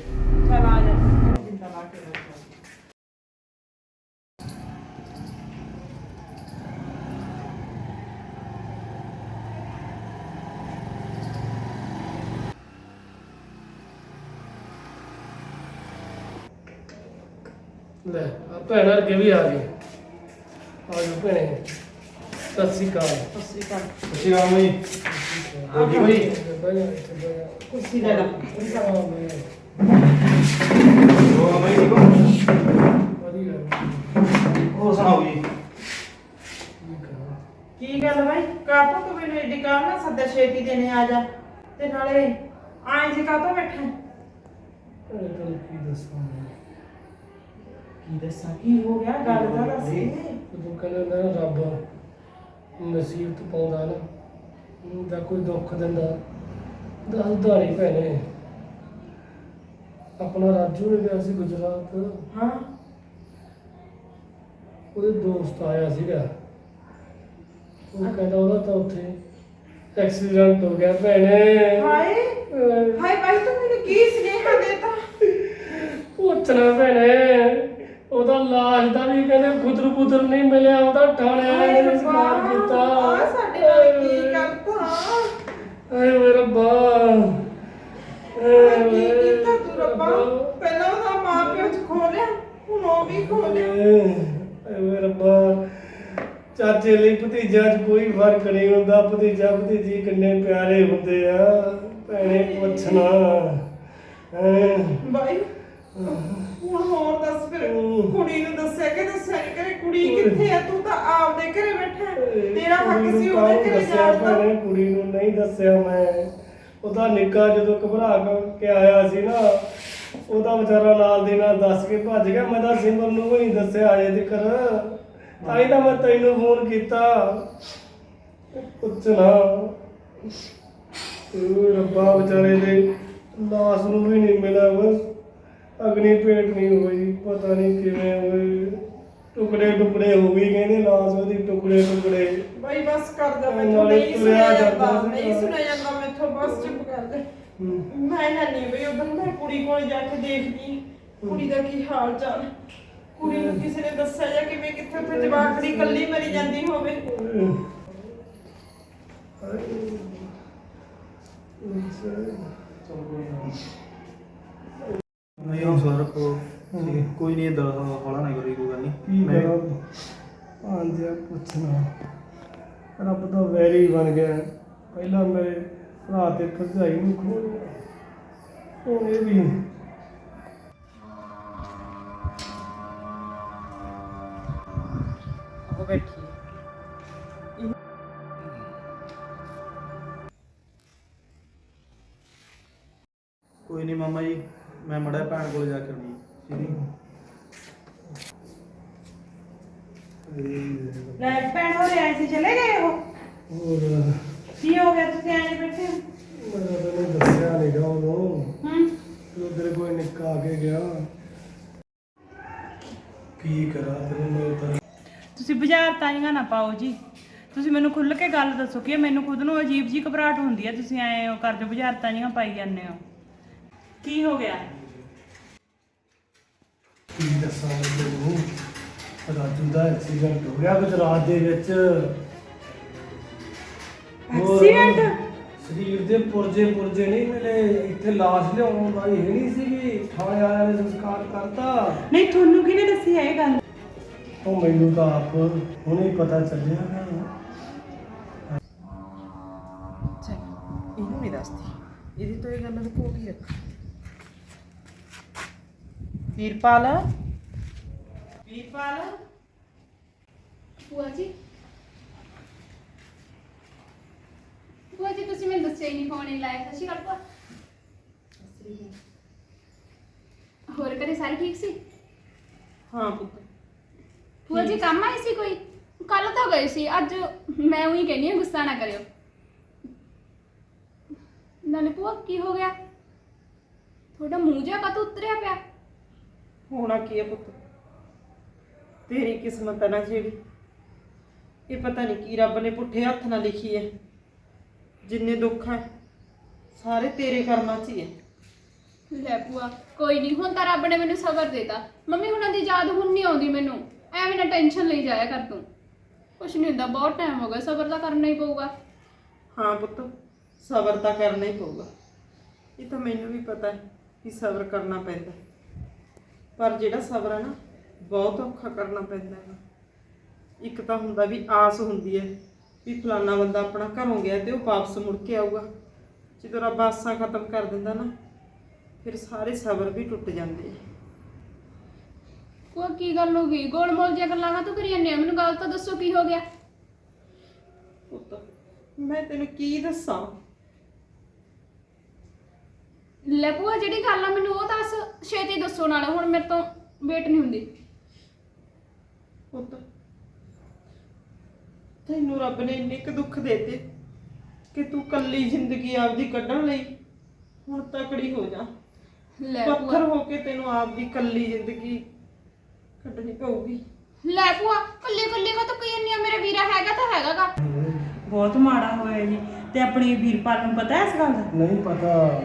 ਚੱਲ ਆ ਜਾ ਘਰੇ ਜਿੰਦਾ ਲਾ ਕੇ ਰੱਖੋ ਲੈ ਆ ਭੈਣਾਂ ਅੱਗੇ ਵੀ ਆ ਗਏ। ਆ ਜਾਓ ਭੈਣੇ। ਸਤਿ ਸ਼੍ਰੀ ਅਕਾਲ। ਸਸਰੀ ਕਾਲ ਅੱਛੀ ਗੱਲ ਹੋਈ ਹੋਰ ਠੀਕ ਹੋਈ ਬਹਿ ਜਾ ਇੱਥੇ ਬਹਿ ਜਾ। ਕੁਰਸੀ ਲੈ ਲਾ। ਹਾਂ, ਮੈਂ ਠੀਕ ਹੋ? ਹੋਰ ਸੁਣਾਓ ਜੀ? ਆ ਕੀ ਗੱਲ ਬਾਈ? ਕਾਹਤੋਂ ਤੂੰ ਮੈਨੂੰ ਏਡੀ ਕਾਲ ਨਾ ਸੱਦਾ ਛੇਤੀ ਦੇਣੇ ਆ ਜਾ। ਤੇ ਨਾਲੇ ਆਏ ਜੀ ਕਾਹਤੋਂ ਬੈਠਾ? ਇਹ ਤੈਨੂੰ ਕੀ ਦੱਸਾਂ? ਕੀ ਦੱਸਾਂ? ਕੀ ਹੋ ਗਿਆ? ਗੱਲ ਦਾ ਦੱਸ ਜਦੋਂ ਕਹਿੰਦਾ ਰੱਬ ਨਸੀਬਤ ਪਾਉਂਦਾ ਨਾ ਦਾ ਕੋਈ ਦੁੱਖ ਦਿੰਦਾ ਦੱਸਦਾ ਨਹੀਂ ਭੈਣੇ। ਆਪਣਾ ਰਾਜੂ ਨੇ ਗਿਆ ਸੀ ਗੁਜਰਾਤ। ਹਾਂ। ਉਹਦੇ ਦੋਸਤ ਆਇਆ ਸੀਗਾ। ਉਹ ਕਹਿੰਦਾ ਉਹਦਾ ਤਾਂ ਉੱਥੇ ਐਕਸੀਡੈਂਟ ਹੋ ਗਿਆ ਭੈਣੇ। ਹਾਏ ਹਾਏ ਬਾਈ ਤੂੰ ਮੈਨੂੰ ਕੀ ਸੁਨੇਹਾ ਦੇਤਾ? ਪੁੱਛਣਾ ਭੈਣੇ। ਉਹਦਾ ਲਾਸ਼ ਦਾ ਵੀ ਕਹਿੰਦੇ ਗੁਦਰ ਗੁਦਰ ਨਹੀਂ ਮਿਲਿਆ ਉਹਦਾ ਠਾਣਿਆਂ ਹਾਏ ਨੇ ਸਮਾਰ ਕੀਤਾ। ਆ ਸਾਡੇ ਨਾਲ ਕੀ ਕਰਤਾ ਹਾਏ ਓਏ ਰੱਬਾ। ਹਾਏ ਕੀ ਕੀਤਾ ਤੂੰ ਰੱਬਾ? ਪਹਿਲਾਂ ਉਹਦਾ ਮਾਂ ਪਿਓ ਚ ਖੋ ਲਿਆ ਹੁਣ ਉਹ ਵੀ ਖੋ ਲਿਆ। ਹਾਏ ਓਏ ਰੱਬਾ। ਚਾਚੇ ਲਈ ਭਤੀਜਾ 'ਚ ਕੋਈ ਫ਼ਰਕ ਨਹੀਂ ਹੁੰਦਾ ਭਤੀਜਾ ਭਤੀਜੀ ਕਿੰਨੇ ਪਿਆਰੇ ਹੁੰਦੇ ਆ ਭੈਣੇ ਪੁੱਛਣਾ ਹੈਂ। ਬਾਈ ਹੁਣ ਹੋਰ ਦੱਸ ਫਿਰ ਕੁੜੀ ਨੂੰ ਦੱਸਿਆ ਕਿ ਦੱਸਿਆ ਨਹੀਂ ਕਰੇ ਕੁੜੀ ਕਿੱਥੇ ਆ? ਤੂੰ ਤਾਂ ਆਪਦੇ ਘਰੇ ਬੈਠਾ ਹੈ। ਤੇਰਾ ਹੱਕ ਨੂੰ ਸੀ ਉਹਦੇ ਘਰੇ ਜਾਣ ਦਾ। ਭੈਣੇ, ਕੁੜੀ ਨੂੰ ਨਹੀਂ ਦੱਸਿਆ ਮੈਂ। ਉਹਦਾ ਨਿੱਕਾ ਜਦੋਂ ਘਬਰਾ ਕੇ- ਕੇ ਆਇਆ ਸੀ ਨਾ ਉਹਦਾ ਵਿਚਾਰਾ ਨਾਲ ਦੇ ਨਾਲ ਦੱਸ ਕੇ ਭੱਜ ਗਿਆ। ਮੈਂ ਤਾਂ ਸਿਮਰ ਨੂੰ ਵੀ ਨਹੀਂ ਦੱਸਿਆ ਅਜੇ ਤੱਕ ਤਾਂ ਹੀ ਤਾਂ ਮੈਂ ਤੈਨੂੰ ਫੋਨ ਕੀਤਾ। ਪੁੱਛਣਾ ਉਹ ਰੱਬਾ ਵਿਚਾਰੇ ਦੇ ਲਾਸ ਨੂੰ ਵੀ ਨਹੀਂ ਮਿਲਿਆ ਬਸ ਅਗਨੀ ਭੇਟ ਨਹੀਂ ਹੋਈ ਪਤਾ ਨਹੀਂ ਕਿਵੇਂ ਹੋਈ ਟੁਕੜੇ ਟੁਕੜੇ ਹੋ ਗਈ ਕਹਿੰਦੇ ਲਾਸ ਉਹਦੀ ਟੁਕੜੇ ਟੁਕੜੇ। ਬਾਈ ਬਸ ਕਰ ਦੇ ਉਹ ਮੈਥੋਂ ਨਾਲੇ ਨਹੀਂ ਤੁਰਿਆ ਸੁਣਿਆ ਜਾਂਦਾ ਜਾਂਦਾ ਸੀ। ਨਹੀਂ ਨਾਲ। ਸੁਣਿਆ ਜਾਂਦਾ ਮੈਥੋਂ ਬਸ ਚੁੱਪ ਕਰ ਦੇ। ਹੂੰ। ਮੈਂ ਨਾ ਨਹੀਂ ਬਈ ਉਦੋਂ ਮੈਂ ਕੁੜੀ ਕੋਲ ਜਾ ਕੇ ਦੇਖਦੀ ਕੁੜੀ ਦਾ ਕੀ ਹਾਲ ਚਾਲ? ਕੁੜੀ ਨੂੰ ਕਿਸੇ ਨੇ ਦੱਸਿਆ ਜਾਂ ਕਿਵੇਂ ਕਿੱਥੇ ਉੱਥੇ ਜਵਾਕੜੀ ਇਕੱਲੀ ਮਰੀ ਜਾਂਦੀ ਹੋਵੇ। ਨਹੀਂ ਹੁਣ ਸਰ ਠੀਕ, ਕੋਈ ਨਹੀਂ ਇਦਾਂ ਹੌਲਾ ਨਾ ਕਰੀ ਕੋਈ ਗੱਲ ਕੀ ਨਹੀਂ ਮੈਂ ਕਰਾਂ ਆਂਦਿਆ ਪੁੱਛਣਾ। ਰੱਬ ਦਾ ਵੈਰੀ ਬਣ ਗਿਆ। ਪਹਿਲਾਂ ਮੇਰੇ ਭਰਾ ਤੇ ਭਰਜਾਈ ਨੂੰ ਖੋਲਿਆ ਹੁਣ ਇਹ ਵੀ। ਉਹ ਬੈਠੀ ਕੋਈ ਨਹੀਂ ਮਾਮਾ ਜੀ। ਮੈਂ ਮੜਾ ਭੈਣ ਕੋਲ ਜਾ ਕੇ ਆਉਣੀ। ਠੀਕ ਲੈ ਭੈਣ ਹੋ ਰਿਹਾ ਸੀ ਚਲੇ ਗਏ ਉਹ? ਹੋਰ। ਕੀ ਹੋ ਗਿਆ ਤੁਸੀਂ ਐਂ ਬੈਠੇ? ਹੋ? ਮੈਂ ਤੈਨੂੰ ਦੱਸਿਆ ਨਹੀਂ ਗਾ ਉਦੋਂ। ਹੂੰ। ਤੇ ਉਧਰ ਕੋਈ ਨਿੱਕਾ ਆ ਕੇ ਗਿਆ। ਕੀ ਕਰਾਂ ਤੇਰੇ ਮੇਰੇ ਤਾਂ? ਤੁਸੀਂ ਬਾਜ਼ਾਰ ਤਾਈਆਂ ਨਾ ਪਾਓ ਜੀ। ਤੁਸੀਂ ਮੈਨੂੰ ਖੁੱਲ ਕੇ ਗੱਲ ਦੱਸੋ ਕਿ ਮੈਨੂੰ ਖੁਦ ਨੂੰ ਅਜੀਬ ਜੀ ਘਬਰਾਹਟ ਹੁੰਦੀ ਹੈ ਤੁਸੀਂ ਐਂ ਉਹ ਕਰਦੇ ਹੋ ਬਾਜ਼ਾਰ ਤਾਈਆਂ ਪਾਈ ਜਾਂਦੇ ਹੋ। ਕੀ ਹੋ ਗਿਆ? ਕੀ ਦੱਸਾਂ ਮੈਂ ਤੈਨੂੰ ਰਾਜੂ ਦਾ ਐਕਸੀਡੈਂਟ ਹੋ ਗਿਆ ਗੁਜਰਾਤ ਦੇ ਵਿੱਚ। ਹੋਰ ਐਕਸੀਡੈਂਟ ਸਰੀਰ ਦੇ ਪੁਰਜੇ ਪੁਰਜੇ ਨਹੀਂ ਮਿਲੇ। ਇੱਥੇ ਲਾਸ਼ ਲਿਆਉਣ ਵਾਲੀ ਹੈ ਨਹੀਂ ਸੀਗੀ। ਥਾਣੇ ਵਾਲਿਆਂ ਨੇ ਸੰਸਕਾਰ ਕਰਤਾ। ਨਹੀਂ ਤੁਹਾਨੂੰ ਕਿਹਨੇ ਦੱਸੀ ਹੈ ਇਹ ਗੱਲ? ਉਹ ਮੈਨੂੰ ਤਾਂ ਆਪ ਹੁਣੇ ਹੀ ਪਤਾ ਚੱਲਿਆ ਨਾ। ਚੱਲ ਇਹਨੂੰ ਨਹੀਂ ਦੱਸਦੀ। ਇਹਦੀ ਤੋਂ ਇਹ ਗੱਲ ਲੁਕੋ ਕੇ ਰੱਖ। ਵੀਰਪਾਲ। ਵੀਰਪਾਲ। ਭੂਆ ਜੀ। ਭੂਆ ਜੀ ਤੁਸੀਂ ਮੈਨੂੰ ਦੱਸਿਆ ਹੀ ਨਹੀਂ ਫੋਨ ਹੀ ਲਾਇਆ। ਸਤਿ ਸ਼੍ਰੀ ਅਕਾਲ ਭੂਆ। ਹੋਰ ਘਰੇ ਸਾਰੇ ਠੀਕ ਸੀ? ਹਾਂ ਪੁੱਤ। ਭੂਆ ਜੀ ਕੰਮ ਆਈ ਸੀ ਕੋਈ? ਕੱਲ ਤਾਂ ਗਏ ਸੀ ਅੱਜ ਮੈਂ ਉਹੀ ਕਹਿੰਦੀ ਹਾਂ ਗੁੱਸਾ ਨਾ ਕਰਿਓ। ਨਾਲੇ ਭੂਆ ਕੀ ਹੋ ਗਿਆ? ਤੁਹਾਡਾ ਮੂੰਹ ਜਿਹਾ ਕਦੋਂ ਉਤਰਿਆ ਪਿਆ? ਹੋਣਾ ਕੀ ਹੈ ਪੁੱਤ? ਤੇਰੀ ਕਿਸਮਤ ਹੈ ਨਾ ਜਿਹੜੀ। ਇਹ ਪਤਾ ਨਹੀਂ ਕੀ ਰੱਬ ਨੇ ਪੁੱਠੇ ਹੱਥ ਨਾਲ ਲਿਖੀ ਹੈ ਜਿੰਨੇ ਦੁੱਖ ਹੈ ਸਾਰੇ ਤੇਰੇ ਕਰਮਾਂ 'ਚ ਹੀ ਹੈ ਲੈ ਭੂਆ ਕੋਈ ਨਹੀਂ ਹੁਣ ਤਾਂ ਰੱਬ ਨੇ ਮੈਨੂੰ ਸਬਰ ਦਿੱਤਾ। ਮੰਮੀ ਹੁਣਾਂ ਦੀ ਯਾਦ ਹੁਣ ਨਹੀਂ ਆਉਂਦੀ ਮੈਨੂੰ। ਐਵੇਂ ਨਾ ਟੈਨਸ਼ਨ ਲਈ ਜਾਇਆ ਕਰ ਤੂੰ। ਕੁਛ ਨਹੀਂ ਹੁੰਦਾ ਬਹੁਤ ਟਾਈਮ ਹੋ ਗਿਆ ਸਬਰ ਤਾਂ ਕਰਨਾ ਹੀ ਪਊਗਾ। ਹਾਂ ਪੁੱਤ ਸਬਰ ਤਾਂ ਕਰਨਾ ਹੀ ਪਊਗਾ। ਇਹ ਤਾਂ ਮੈਨੂੰ ਵੀ ਪਤਾ ਹੈ ਕਿ ਸਬਰ ਕਰਨਾ ਪੈਂਦਾ ਹੈ। ਪਰ ਜਿਹੜਾ ਸਬਰ ਹੈ ਨਾ ਬਹੁਤ ਔਖਾ ਕਰਨਾ ਪੈਂਦਾ ਹੈ ਇੱਕ ਤਾਂ ਹੁੰਦਾ ਵੀ ਆਸ ਹੁੰਦੀ ਹੈ ਵੀ ਫਲਾਨਾ ਬੰਦਾ ਆਪਣਾ ਘਰੋਂ ਗਿਆ ਤੇ ਉਹ ਵਾਪਸ ਮੁੜ ਕੇ ਆਊਗਾ। ਜਦੋਂ ਰੱਬ ਆਸਾਂ ਖਤਮ ਕਰ ਦਿੰਦਾ ਨਾ ਫਿਰ ਸਾਰੇ ਸਬਰ ਵੀ ਟੁੱਟ ਜਾਂਦੇ ਆ। ਭੂਆ ਕੀ ਗੱਲ ਹੋ ਗਈ? ਗੋਲ ਮੋਲ ਦੀਆਂ ਗੱਲਾਂ ਕਾ ਤੂੰ ਕਰੀ ਜਾਂਦੇ ਮੈਨੂੰ ਗੱਲ ਤਾਂ ਦੱਸੋ ਕੀ ਹੋ ਗਿਆ? ਪੁੱਤ ਮੈਂ ਤੈਨੂੰ ਕੀ ਦੱਸਾਂ? ਲੈ ਭੂਆ ਜਿਹੜੀ ਗੱਲ ਆ ਮੈਨੂੰ ਉਹ ਦੱਸ। ਛੇਤੀ ਦੱਸੋ ਨਾਲੇ ਹੁਣ ਮੇਰੇ ਤੋਂ ਵੇਟ ਨਹੀਂ ਹੁੰਦੀ। ਪੁੱਤ ਤੈਨੂੰ ਰੱਬ ਨੇ ਇੰਨੇ ਕੁ ਦੁੱਖ ਦੇਤੇ ਕਿ ਤੂੰ ਕੱਲੀ ਜ਼ਿੰਦਗੀ ਆਪਦੀ ਕੱਢਣ ਲਈ ਹੁਣ ਤਕੜੀ ਹੋ ਜਾ। ਲੈ ਪੱਥਰ ਹੋ ਕੇ ਤੈਨੂੰ ਆਪਦੀ ਕੱਲੀ ਜ਼ਿੰਦਗੀ ਕੱਢਣੀ ਪਊਗੀ। ਲੈ ਭੂਆ ਕੱਲੇ ਕੱਲੇ ਕਾ ਤੂੰ ਜਾਂਦੀ ਆ ਮੇਰਾ ਵੀਰਾ ਹੈਗਾ ਤਾਂ ਹੈਗਾਗਾ। ਬਹੁਤ ਮਾੜਾ ਹੋਇਆ ਜੀ। ਤੇ ਆਪਣੀ ਵੀਰਪਾਲ ਨੂੰ ਪਤਾ ਇਸ ਗੱਲ ਦਾ? ਨਹੀਂ ਪਤਾ।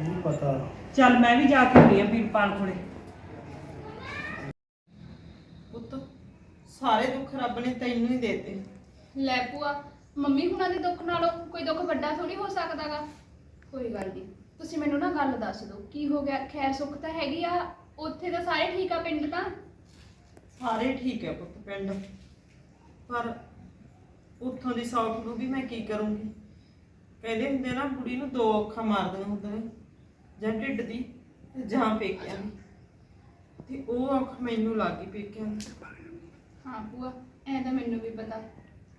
ਨਹੀਂ ਪਤਾ। ਚੱਲ ਮੈਂ ਵੀ ਜਾ ਕੇ ਆਉਂਦੀ ਆ ਵੀਰਪਾਲ ਕੋਲੇ। ਪੁੱਤ ਸਾਰੇ ਦੁੱਖ ਰੱਬ ਨੇ ਤੈਨੂੰ ਹੀ ਦੇਤੇ। ਲੈ ਭੂਆ ਮੰਮੀ ਹੁਣਾਂ ਦੇ ਦੁੱਖ ਨਾਲੋਂ ਕੋਈ ਦੁੱਖ ਵੱਡਾ ਥੋੜੀ ਹੋ ਸਕਦਾਗਾ। ਕੋਈ ਗੱਲ ਨਹੀਂ ਤੁਸੀਂ ਮੈਨੂੰ ਨਾ ਗੱਲ ਦੱਸ ਦਿਓ ਕੀ ਹੋ ਗਿਆ? ਖੈਰ ਸੁੱਖ ਤਾਂ ਹੈਗੀ ਆ ਉੱਥੇ ਤਾਂ ਸਾਰੇ ਠੀਕ ਆ ਪਿੰਡ ਤਾਂ? ਸਾਰੇ ਠੀਕ ਹੈ ਪੁੱਤ ਪਿੰਡ। ਪਰ ਉੱਥੋਂ ਦੀ ਸੌਖ ਨੂੰ ਵੀ ਮੈਂ ਕੀ ਕਰੂੰਗੀ? ਕਹਿੰਦੇ ਹੁੰਦੇ ਨਾ ਬੁੜੀ ਨੂੰ ਦੋ ਅੱਖਾਂ ਮਾਰਦੀਆਂ ਹੁੰਦੇ ਨੇ। ਜਾਂ ਢਿੱਡ ਦੀ ਤੇ ਜਾਂ ਪੇਕਿਆਂ ਦੀ। ਤੇ ਉਹ ਅੱਖ ਮੈਨੂੰ ਲੱਗ ਗਈ ਪੇਕਿਆਂ ਦੀ। ਹਾਂ ਭੂਆ ਐ ਤਾਂ ਮੈਨੂੰ ਵੀ ਪਤਾ।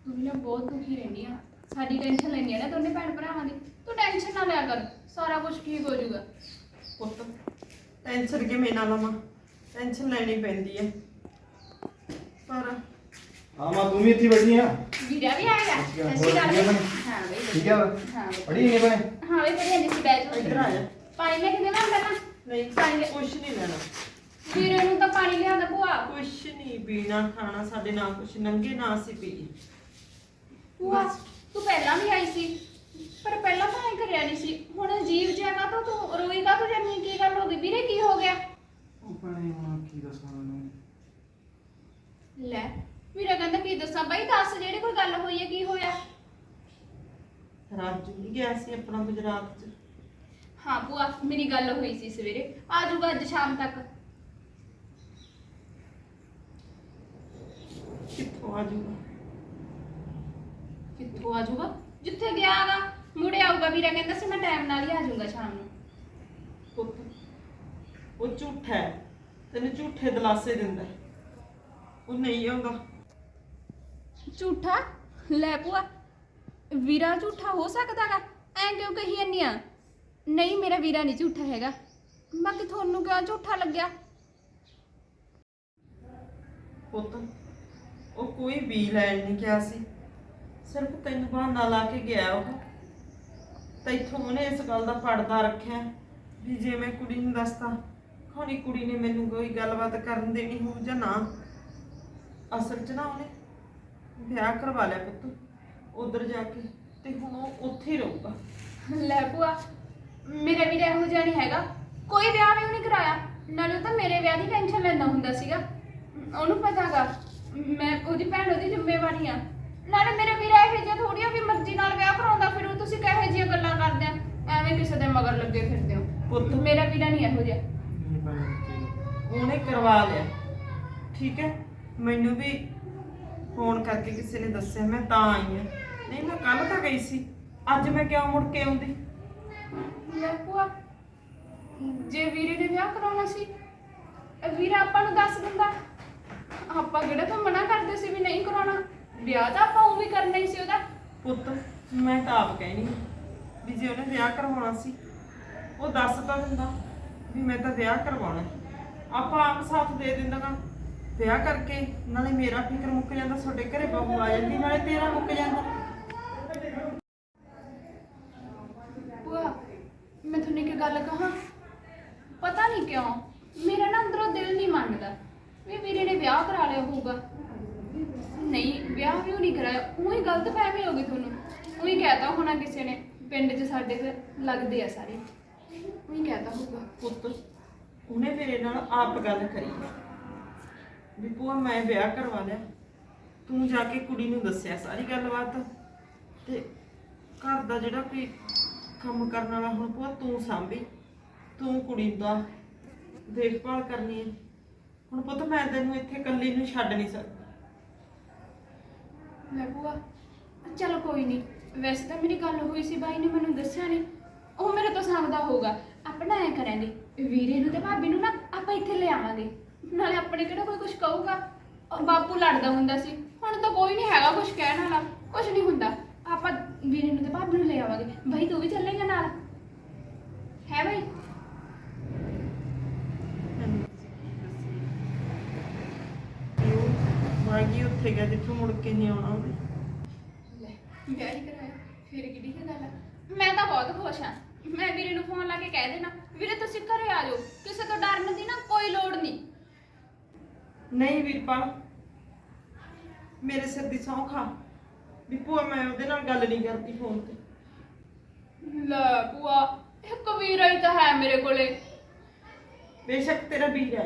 ਤੂੰ ਵੀ ਨਾ ਬਹੁਤ ਦੁਖੀ ਰਹਿੰਦੀ ਆ। ਸਾਡੀ ਟੈਨਸ਼ਨ ਲੈਂਦੀ ਆ ਨਾ ਦੋਨੇ ਭੈਣ ਭਰਾਵਾਂ ਦੀ। ਤੂੰ ਟੈਨਸ਼ਨ ਨਾ ਲਿਆ ਕਰ। ਸਾਰਾ ਕੁਝ ਠੀਕ ਹੋ ਜਾਊਗਾ। ਪੁੱਤ ਟੈਨਸ਼ਨ ਕਿਵੇਂ ਨਾ ਲਵਾਂ? ਟੈਨਸ਼ਨ ਲੈਣੀ ਪੈਂਦੀ ਹੈ ਪਰ ਹਾਂ ਮਾਂ ਤੂੰ ਵੀ ਇੱਥੇ ਬੈਠੀ ਆ। ਵੀਰਾ ਵੀ ਆਏਗਾ ਗੱਲ ਵਧੀਆ ਬਣੇ? ਹਾਂ ਬਈ ਠੀਕ ਹੈ ਵਾ? ਹਾਂ ਬਈ। ਪੜੀ ਨਹੀਂ ਬਣੇ ਹਾਂ ਬਈ ਬੜੀ ਨਹੀਂ ਸੀ ਬੈਠ। ਇੱਧਰ ਆ ਜਾ। ਪਾਣੀ ਲੈ ਕੇ ਦੇਵਾਂ ਪਹਿਲਾਂ ਨਹੀਂ ਪਾਣੀ ਕੁਛ ਨਹੀਂ ਲੈਣਾ। ਵੀਰੇ ਨੂੰ ਤਾਂ ਪਾਣੀ ਲਿਆਉਂਦਾ ਭੂਆ। ਕੁਛ ਨਹੀਂ ਪੀਣਾ ਖਾਣਾ ਸਾਡੇ ਨਾਲ ਕੁਛ ਨੰਗੇ ਨਾ ਅਸੀਂ ਪੀਏ। ਭੂਆ ਤੂੰ ਪਹਿਲਾਂ ਵੀ ਆਈ ਸੀ ਪਰ ਪਹਿਲਾਂ ਤਾਂ ਐ ਕਰਿਆ ਨਹੀਂ ਸੀ। ਹੁਣ ਜੀਵ ਜਿਹਾ ਕਾ ਤੂੰ ਰੋਈ ਕਾ ਤੂੰ ਜਾਨੀ ਕੀ ਗੱਲ ਹੋ ਗਈ? ਵੀਰੇ ਕੀ ਹੋ ਗਿਆ? ਉਹ ਭੈਣੇ ਹੁਣ ਕੀ ਦੱਸਾਂ ਮੈਨੂੰ? ਲੈ ਵੀਰਾ ਕਹਿੰਦਾ ਕੀ ਦੱਸਾਂ? ਬਾਈ ਦੱਸ ਜਿਹੜੀ ਕੋਈ ਗੱਲ ਹੋਈ ਹੈ ਕੀ ਹੋਇਆ? ਰਾਜੂ ਨਹੀਂ ਗਿਆ ਸੀ ਆਪਣਾ ਗੁਜਰਾਤ ਚ। ਹਾਂ ਭੂਆ ਮੇਰੀ ਗੱਲ ਹੋਈ ਸੀ ਸਵੇਰੇ। ਆ ਜਾਊਗਾ ਅੱਜ ਸ਼ਾਮ ਤੱਕ। ਕਿੱਥੋਂ ਆ ਜਾਊਗਾ? ਕਿੱਥੋਂ ਆ ਜਾਊਗਾ? ਜਿੱਥੇ ਗਿਆਗਾ ਮੁੜੇ ਆਊਗਾ ਵੀਰਾ ਕਹਿੰਦਾ ਸੀ ਮੈਂ ਟਾਈਮ ਨਾਲ ਹੀ ਆ ਜਾਊਗਾ ਸ਼ਾਮ ਨੂੰ। ਪੁੱਤ ਉਹ ਝੂਠਾ ਹੈ। ਤੈਨੂੰ ਝੂਠੇ ਦਲਾਸੇ ਦਿੰਦਾ ਹੈ। ਉਹ ਨਹੀਂ ਆਉਂਦਾ। ਝੂਠਾ? ਲੈ ਭੂਆ ਵੀਰਾ ਝੂਠਾ ਹੋ ਸਕਦਾਗਾ ਐਂ ਕਿਉਂ ਕਹੀ ਜਾਂਦੀ ਆ? ਨਹੀਂ ਮੇਰਾ ਵੀਰਾ ਨਹੀਂ ਝੂਠਾ ਹੈਗਾ। ਬਾਕੀ ਤੁਹਾਨੂੰ ਕਿਉਂ ਝੂਠਾ ਲੱਗਿਆ? ਪੁੱਤ ਉਹ ਕੋਈ ਬੀ ਲੈਣ ਨਹੀਂ ਗਿਆ ਸੀ। ਸਿਰਫ ਤੈਨੂੰ ਬਹਾਨਾ ਲਾ ਕੇ ਗਿਆ ਉਹ। ਤੈਥੋਂ ਉਹਨੇ ਇਸ ਗੱਲ ਦਾ ਪਰਦਾ ਰੱਖਿਆ ਵੀ ਜੇ ਮੈਂ ਕੁੜੀ ਨੂੰ ਦੱਸਤਾ ਖਾਣੀ ਕੁੜੀ ਨੇ ਮੈਨੂੰ ਕੋਈ ਗੱਲਬਾਤ ਕਰਨ ਦੇਣੀ ਹੋਊ ਜਾਂ ਨਾ। ਅਸਲ 'ਚ ਨਾ ਉਹਨੇ ਵਿਆਹ ਕਰਵਾ ਲਿਆ ਪੁੱਤ ਉਧਰ ਜਾ ਕੇ ਤੇ ਹੁਣ ਉਹ ਉੱਥੇ ਹੀ ਰਹੂਗਾ। ਲੈ ਭੂਆ ਮੇਰਾ ਵੀਰਾ ਇਹੋ ਜਿਹਾ ਨਹੀਂ ਹੈਗਾ। ਕੋਈ ਵਿਆਹ ਵੀ ਉਹਨੇ ਕਰਾਇਆ। ਨਾਲੇ ਉਹ ਤਾਂ ਮੇਰੇ ਵਿਆਹ ਦੀ ਟੈਨਸ਼ਨ ਲੈਂਦਾ ਹੁੰਦਾ ਸੀਗਾ। ਉਹਨੂੰ ਪਤਾਗਾ ਮੈਂ ਉਹਦੀ ਭੈਣ ਉਹਦੀ ਜ਼ਿੰਮੇਵਾਰੀ ਆ। ਨਾਲੇ ਮੇਰੇ ਵੀਰਾ ਇਹੋ ਜਿਹਾ ਥੋੜੀ ਆ ਵੀ ਮਰਜ਼ੀ ਨਾਲ ਵਿਆਹ ਕਰਾਉਂਦਾ ਫਿਰ ਉਹ ਤੁਸੀਂ ਕਹੇ ਜਿਹੀਆਂ ਗੱਲਾਂ ਕਰਦੇ ਆ? ਐਵੇਂ ਕਿਸੇ ਦੇ ਮਗਰ ਲੱਗੇ ਫਿਰਦੇ ਹੋ। ਪੁੱਤ। ਮੇਰਾ ਵੀਰਾ ਨਹੀਂ ਇਹੋ ਜਿਹਾ। ਉਹਨੇ ਕਰਵਾ ਲਿਆ। ਠੀਕ ਹੈ? ਮੈਨੂੰ ਵੀ ਫੋਨ ਕਰਕੇ ਕਿਸੇ ਨੇ ਦੱਸਿਆ ਮੈਂ ਤਾਂ ਆਈ ਹਾਂ। ਨਹੀਂ ਮੈਂ ਕੱਲ ਤਾਂ ਗਈ ਸੀ। ਅੱਜ ਮੈਂ ਕਿਉਂ ਮੁੜ ਕੇ ਆਉਂਦੀ? ਲੈ ਭੂਆ, ਜੇ ਵੀਰੇ ਨੇ ਵਿਆਹ ਕਰਾਉਣਾ ਸੀ, ਇਹ ਵੀਰਾ ਆਪਾਂ ਨੂੰ ਦੱਸ ਦਿੰਦਾ। ਆਪਾਂ ਕਿਹੜਾ ਤਾਂ ਮਨਾ ਕਰਦੇ ਸੀ ਵੀ ਨਹੀਂ ਕਰਾਉਣਾ? ਵਿਆਹ ਤਾਂ ਆਪਾਂ ਉਹ ਵੀ ਕਰਨਾ ਹੀ ਸੀ ਉਹਦਾ। ਪੁੱਤ, ਮੈਂ ਤਾਂ ਆਪ ਕਹਿਣੀ ਵੀ ਜੇ ਉਹਨੇ ਵਿਆਹ ਕਰਵਾਉਣਾ ਸੀ, ਉਹ ਦੱਸ ਤਾਂ ਦਿੰਦਾ ਵੀ ਮੈਂ ਤਾਂ ਵਿਆਹ ਕਰਵਾਉਣਾ ਆਪਾਂ ਆਪ ਸਾਥ ਦੇ ਦਿੰਦਾਗਾ। ਵਿਆਹ ਕਰਕੇ ਨਾਲੇ ਮੇਰਾ ਫਿਕਰ ਮੁੱਕ ਜਾਂਦਾ, ਤੁਹਾਡੇ ਘਰੇ ਬਹੂ ਆ ਜਾਂਦੀ, ਨਾਲੇ ਤੇਰਾ ਮੁੱਕ ਜਾਂਦਾ ਭੂਆ ਮੈਂ ਤੁਹਾਨੂੰ ਇੱਕ ਗੱਲ ਕਹਾਂ? ਪਤਾ ਨਹੀਂ ਕਿਉਂ, ਮੇਰਾ ਨਾ ਅੰਦਰੋਂ ਦਿਲ ਨਹੀਂ ਮੰਨਦਾ ਵੀ ਵੀਰੇ ਨੇ ਵਿਆਹ ਕਰਾ ਲਿਆ ਹੋਊਗਾ। ਨਹੀਂ, ਵਿਆਹ ਵੀ ਨਹੀਂ ਕਰਾਇਆ? ਉਹੀ ਗਲਤ ਫਹਿਮੀ ਹੋ ਗਈ ਤੁਹਾਨੂੰ। ਉਹੀ ਕਹਿਤਾ ਹੋਣਾ ਕਿਸੇ ਨੇ, ਪਿੰਡ 'ਚ ਸਾਡੇ ਫਿਰ ਲੱਗਦੇ ਆ ਸਾਰੇ। ਉਹੀ ਕਹਿਤਾ ਹੋਊਗਾ। ਪੁੱਤ, ਉਹਨੇ ਮੇਰੇ ਨਾਲ ਆਪ ਗੱਲ ਕਰੀ। ਹੈ ਵੀ ਭੂਆ, ਮੈਂ ਵਿਆਹ ਕਰਵਾ ਲਿਆ। ਤੂੰ ਜਾ ਕੇ ਕੁੜੀ ਨੂੰ ਦੱਸਿਆ ਸਾਰੀ ਗੱਲਬਾਤ। ਤੇ ਘਰ ਦਾ ਜਿਹੜਾ ਕੋਈ ਕੰਮ ਕਰਨ ਵਾਲਾ ਹੁਣ ਭੂਆ ਤੂੰ ਸਾਂਭੀ, ਤੂੰ ਕੁੜੀ ਦਾ ਦੇਖਭਾਲ ਕਰਨੀ ਹੈ। ਹੁਣ ਪੁੱਤ ਮੈਂ ਤੈਨੂੰ ਇੱਥੇ ਇਕੱਲੀ ਨੂੰ ਛੱਡ ਨਹੀਂ ਸਕਦੀ। ਲੈ ਭੂਆ, ਚਲੋ ਕੋਈ ਨਹੀਂ, ਵੈਸੇ ਤਾਂ ਮੇਰੀ ਗੱਲ ਹੋਈ ਸੀ, ਬਾਈ ਨੇ ਮੈਨੂੰ ਦੱਸਿਆ ਨਹੀਂ। ਉਹ ਮੇਰੇ ਤੋਂ ਸਾਂਭਦਾ ਹੋਊਗਾ ਆਪਣਾ ਐ ਕਰਾਂਗੇ, ਵੀਰੇ ਨੂੰ ਤੇ ਭਾਬੀ ਨੂੰ ਨਾ ਆਪਾਂ ਇੱਥੇ ਲੈ ਆਵਾਂਗੇ। ਨਾਲੇ ਆਪਣੇ ਕਿਹੜਾ ਕੋਈ ਕੁਝ ਕਹੂਗਾ? ਉਹ ਬਾਪੂ ਲੜਦਾ ਹੁੰਦਾ ਸੀ, ਹੁਣ ਤਾਂ ਕੋਈ ਨਹੀਂ ਹੈਗਾ ਕੁਝ ਕਹਿਣ ਵਾਲਾ ਕੁਝ ਨਹੀਂ ਹੁੰਦਾ। ਆਪਾਂ ਵੀਰੇ ਨੂੰ ਤੇ ਭਾਬੀ ਨੂੰ ਲੈ ਆਵਾਂਗੇ। ਬਾਈ ਤੂੰ ਵੀ ਚੱਲੇਗਾ ਨਾਲ? ਹੈ ਉਹ ਮਾਗੀ ਉੱਥੇ ਗਿਆ ਜਿੱਥੋਂ ਮੁੜ ਕੇ ਨਹੀਂ ਆਉਣਾ ਉਹਨੇ। ਲੈ ਵਿਆਹ ਹੀ ਕਰਾਇਆ ਫਿਰ ਕਿਹੜੀ ਕੀ ਗੱਲ ਆ। ਮੈਂ ਤਾਂ ਬਹੁਤ ਖੁਸ਼ ਹਾਂ ਮੈਂ ਵੀਰੇ ਨੂੰ ਫੋਨ ਲਾ ਕੇ ਕਹਿ ਦੇਣਾ ਵੀਰੇ ਤੁਸੀਂ ਘਰੇ ਆ ਜਾਓ। ਕਿਸੇ ਤੋਂ ਡਰਨ ਦੀ ਨਾ ਕੋਈ ਲੋੜ ਨਹੀਂ। ਨਹੀਂ ਵੀਰਪਾਲ ਮੇਰੇ ਸਿਰ ਦੀ ਸਹੁੰ ਖਾ ਵੀ ਭੂਆ ਮੈਂ ਉਹਦੇ ਨਾਲ ਗੱਲ ਨਹੀਂ ਕਰਦੀ ਫੋਨ ਤੇ ਲੈ ਭੂਆ ਇੱਕ ਵੀਰਾ ਹੀ ਤਾਂ ਹੈ ਮੇਰੇ ਕੋਲੇ ਬੇਸ਼ੱਕ ਤੇਰਾ ਵੀਰ ਹੈ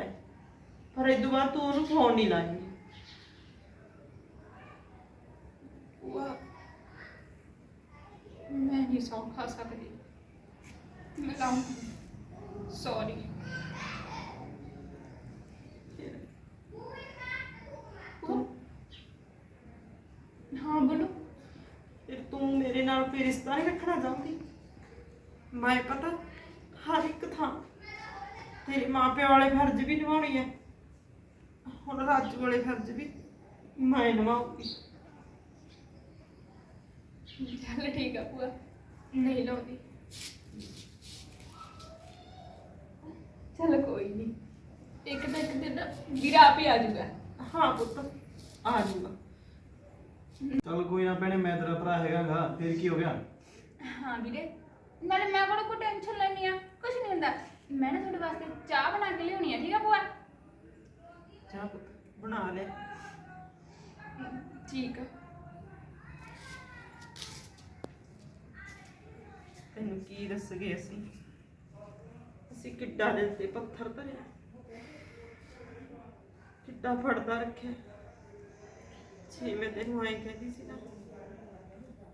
ਪਰ ਇਹ ਤੋਂ ਬਾਅਦ ਤੂੰ ਉਹਨੂੰ ਫੋਨ ਨਹੀਂ ਲਾਏਂਗੀ ਭੂਆ ਮੈਂ ਨਹੀਂ ਸੌਂ ਖਾ ਸਕਦੀ ਮੈਂ ਲਾਉਂ ਸੌਰੀ ਹਾਂ ਬੋਲੋ ਫਿਰ ਤੂੰ ਮੇਰੇ ਨਾਲ ਕੋਈ ਰਿਸ਼ਤਾ ਨਹੀਂ ਰੱਖਣਾ ਚਾਹੁੰਦੀ। ਮੈਂ ਪਤਾ ਹਰ ਇੱਕ ਥਾਂ ਤੇਰੇ ਮਾਪਿਆਂ ਵਾਲੇ ਫਰਜ਼ ਵੀ ਨਿਭਾਉਣੀ ਹੈ ਹੁਣ ਰੱਜ ਵਾਲੇ ਫਰਜ਼ ਵੀ ਮੈਂ ਨਿਭਾਉਂਗੀ ਚੱਲ ਠੀਕ ਆ ਭੂਆ ਨਹੀਂ ਲਾਉਂਦੀ। ਚੱਲ ਕੋਈ ਨਹੀਂ ਇੱਕ ਤਾਂ ਇੱਕ ਦਿਨ ਵੀਰਾ ਆਪ ਹੀ ਆ ਜਾਊਗਾ। ਹਾਂ ਪੁੱਤ ਆ ਜਾਊਗਾ। ਚੱਲ ਕੋਈ ਨਾ ਭੈਣੇ ਮੈਂ ਤੇਰਾ ਭਰਾ ਹੈਗਾਗਾ ਫਿਰ ਕੀ ਹੋ ਗਿਆ? ਹਾਂ ਵੀਰੇ ਨਾਲੇ ਮੈਂ ਕੋਲ ਕੋਈ ਟੈਨਸ਼ਨ ਲੈਣੀ ਆ? ਕੁਝ ਨਹੀਂ ਹੁੰਦਾ। ਮੈਂ ਨਾ ਤੁਹਾਡੇ ਵਾਸਤੇ ਚਾਹ ਬਣਾ ਕੇ ਲਿਆਉਣੀ ਆ ਠੀਕ ਆ ਭੂਆ? ਚਾਹ ਪੁੱਤ ਬਣਾ ਲੈ। ਠੀਕ ਆ। ਤੈਨੂੰ ਕੀ ਦੱਸਗੇ ਅਸੀਂ? ਅਸੀਂ ਕਿੱਡਾ ਦਿਲ ਤੇ ਪੱਥਰ ਧਰਿਆ। ਕਿੱਡਾ ਫੜਦਾ ਰੱਖਿਆ। ਛੇ ਮੈਂ ਤੈਨੂੰ ਐਂ ਕਹਿੰਦੀ ਸੀ ਨਾ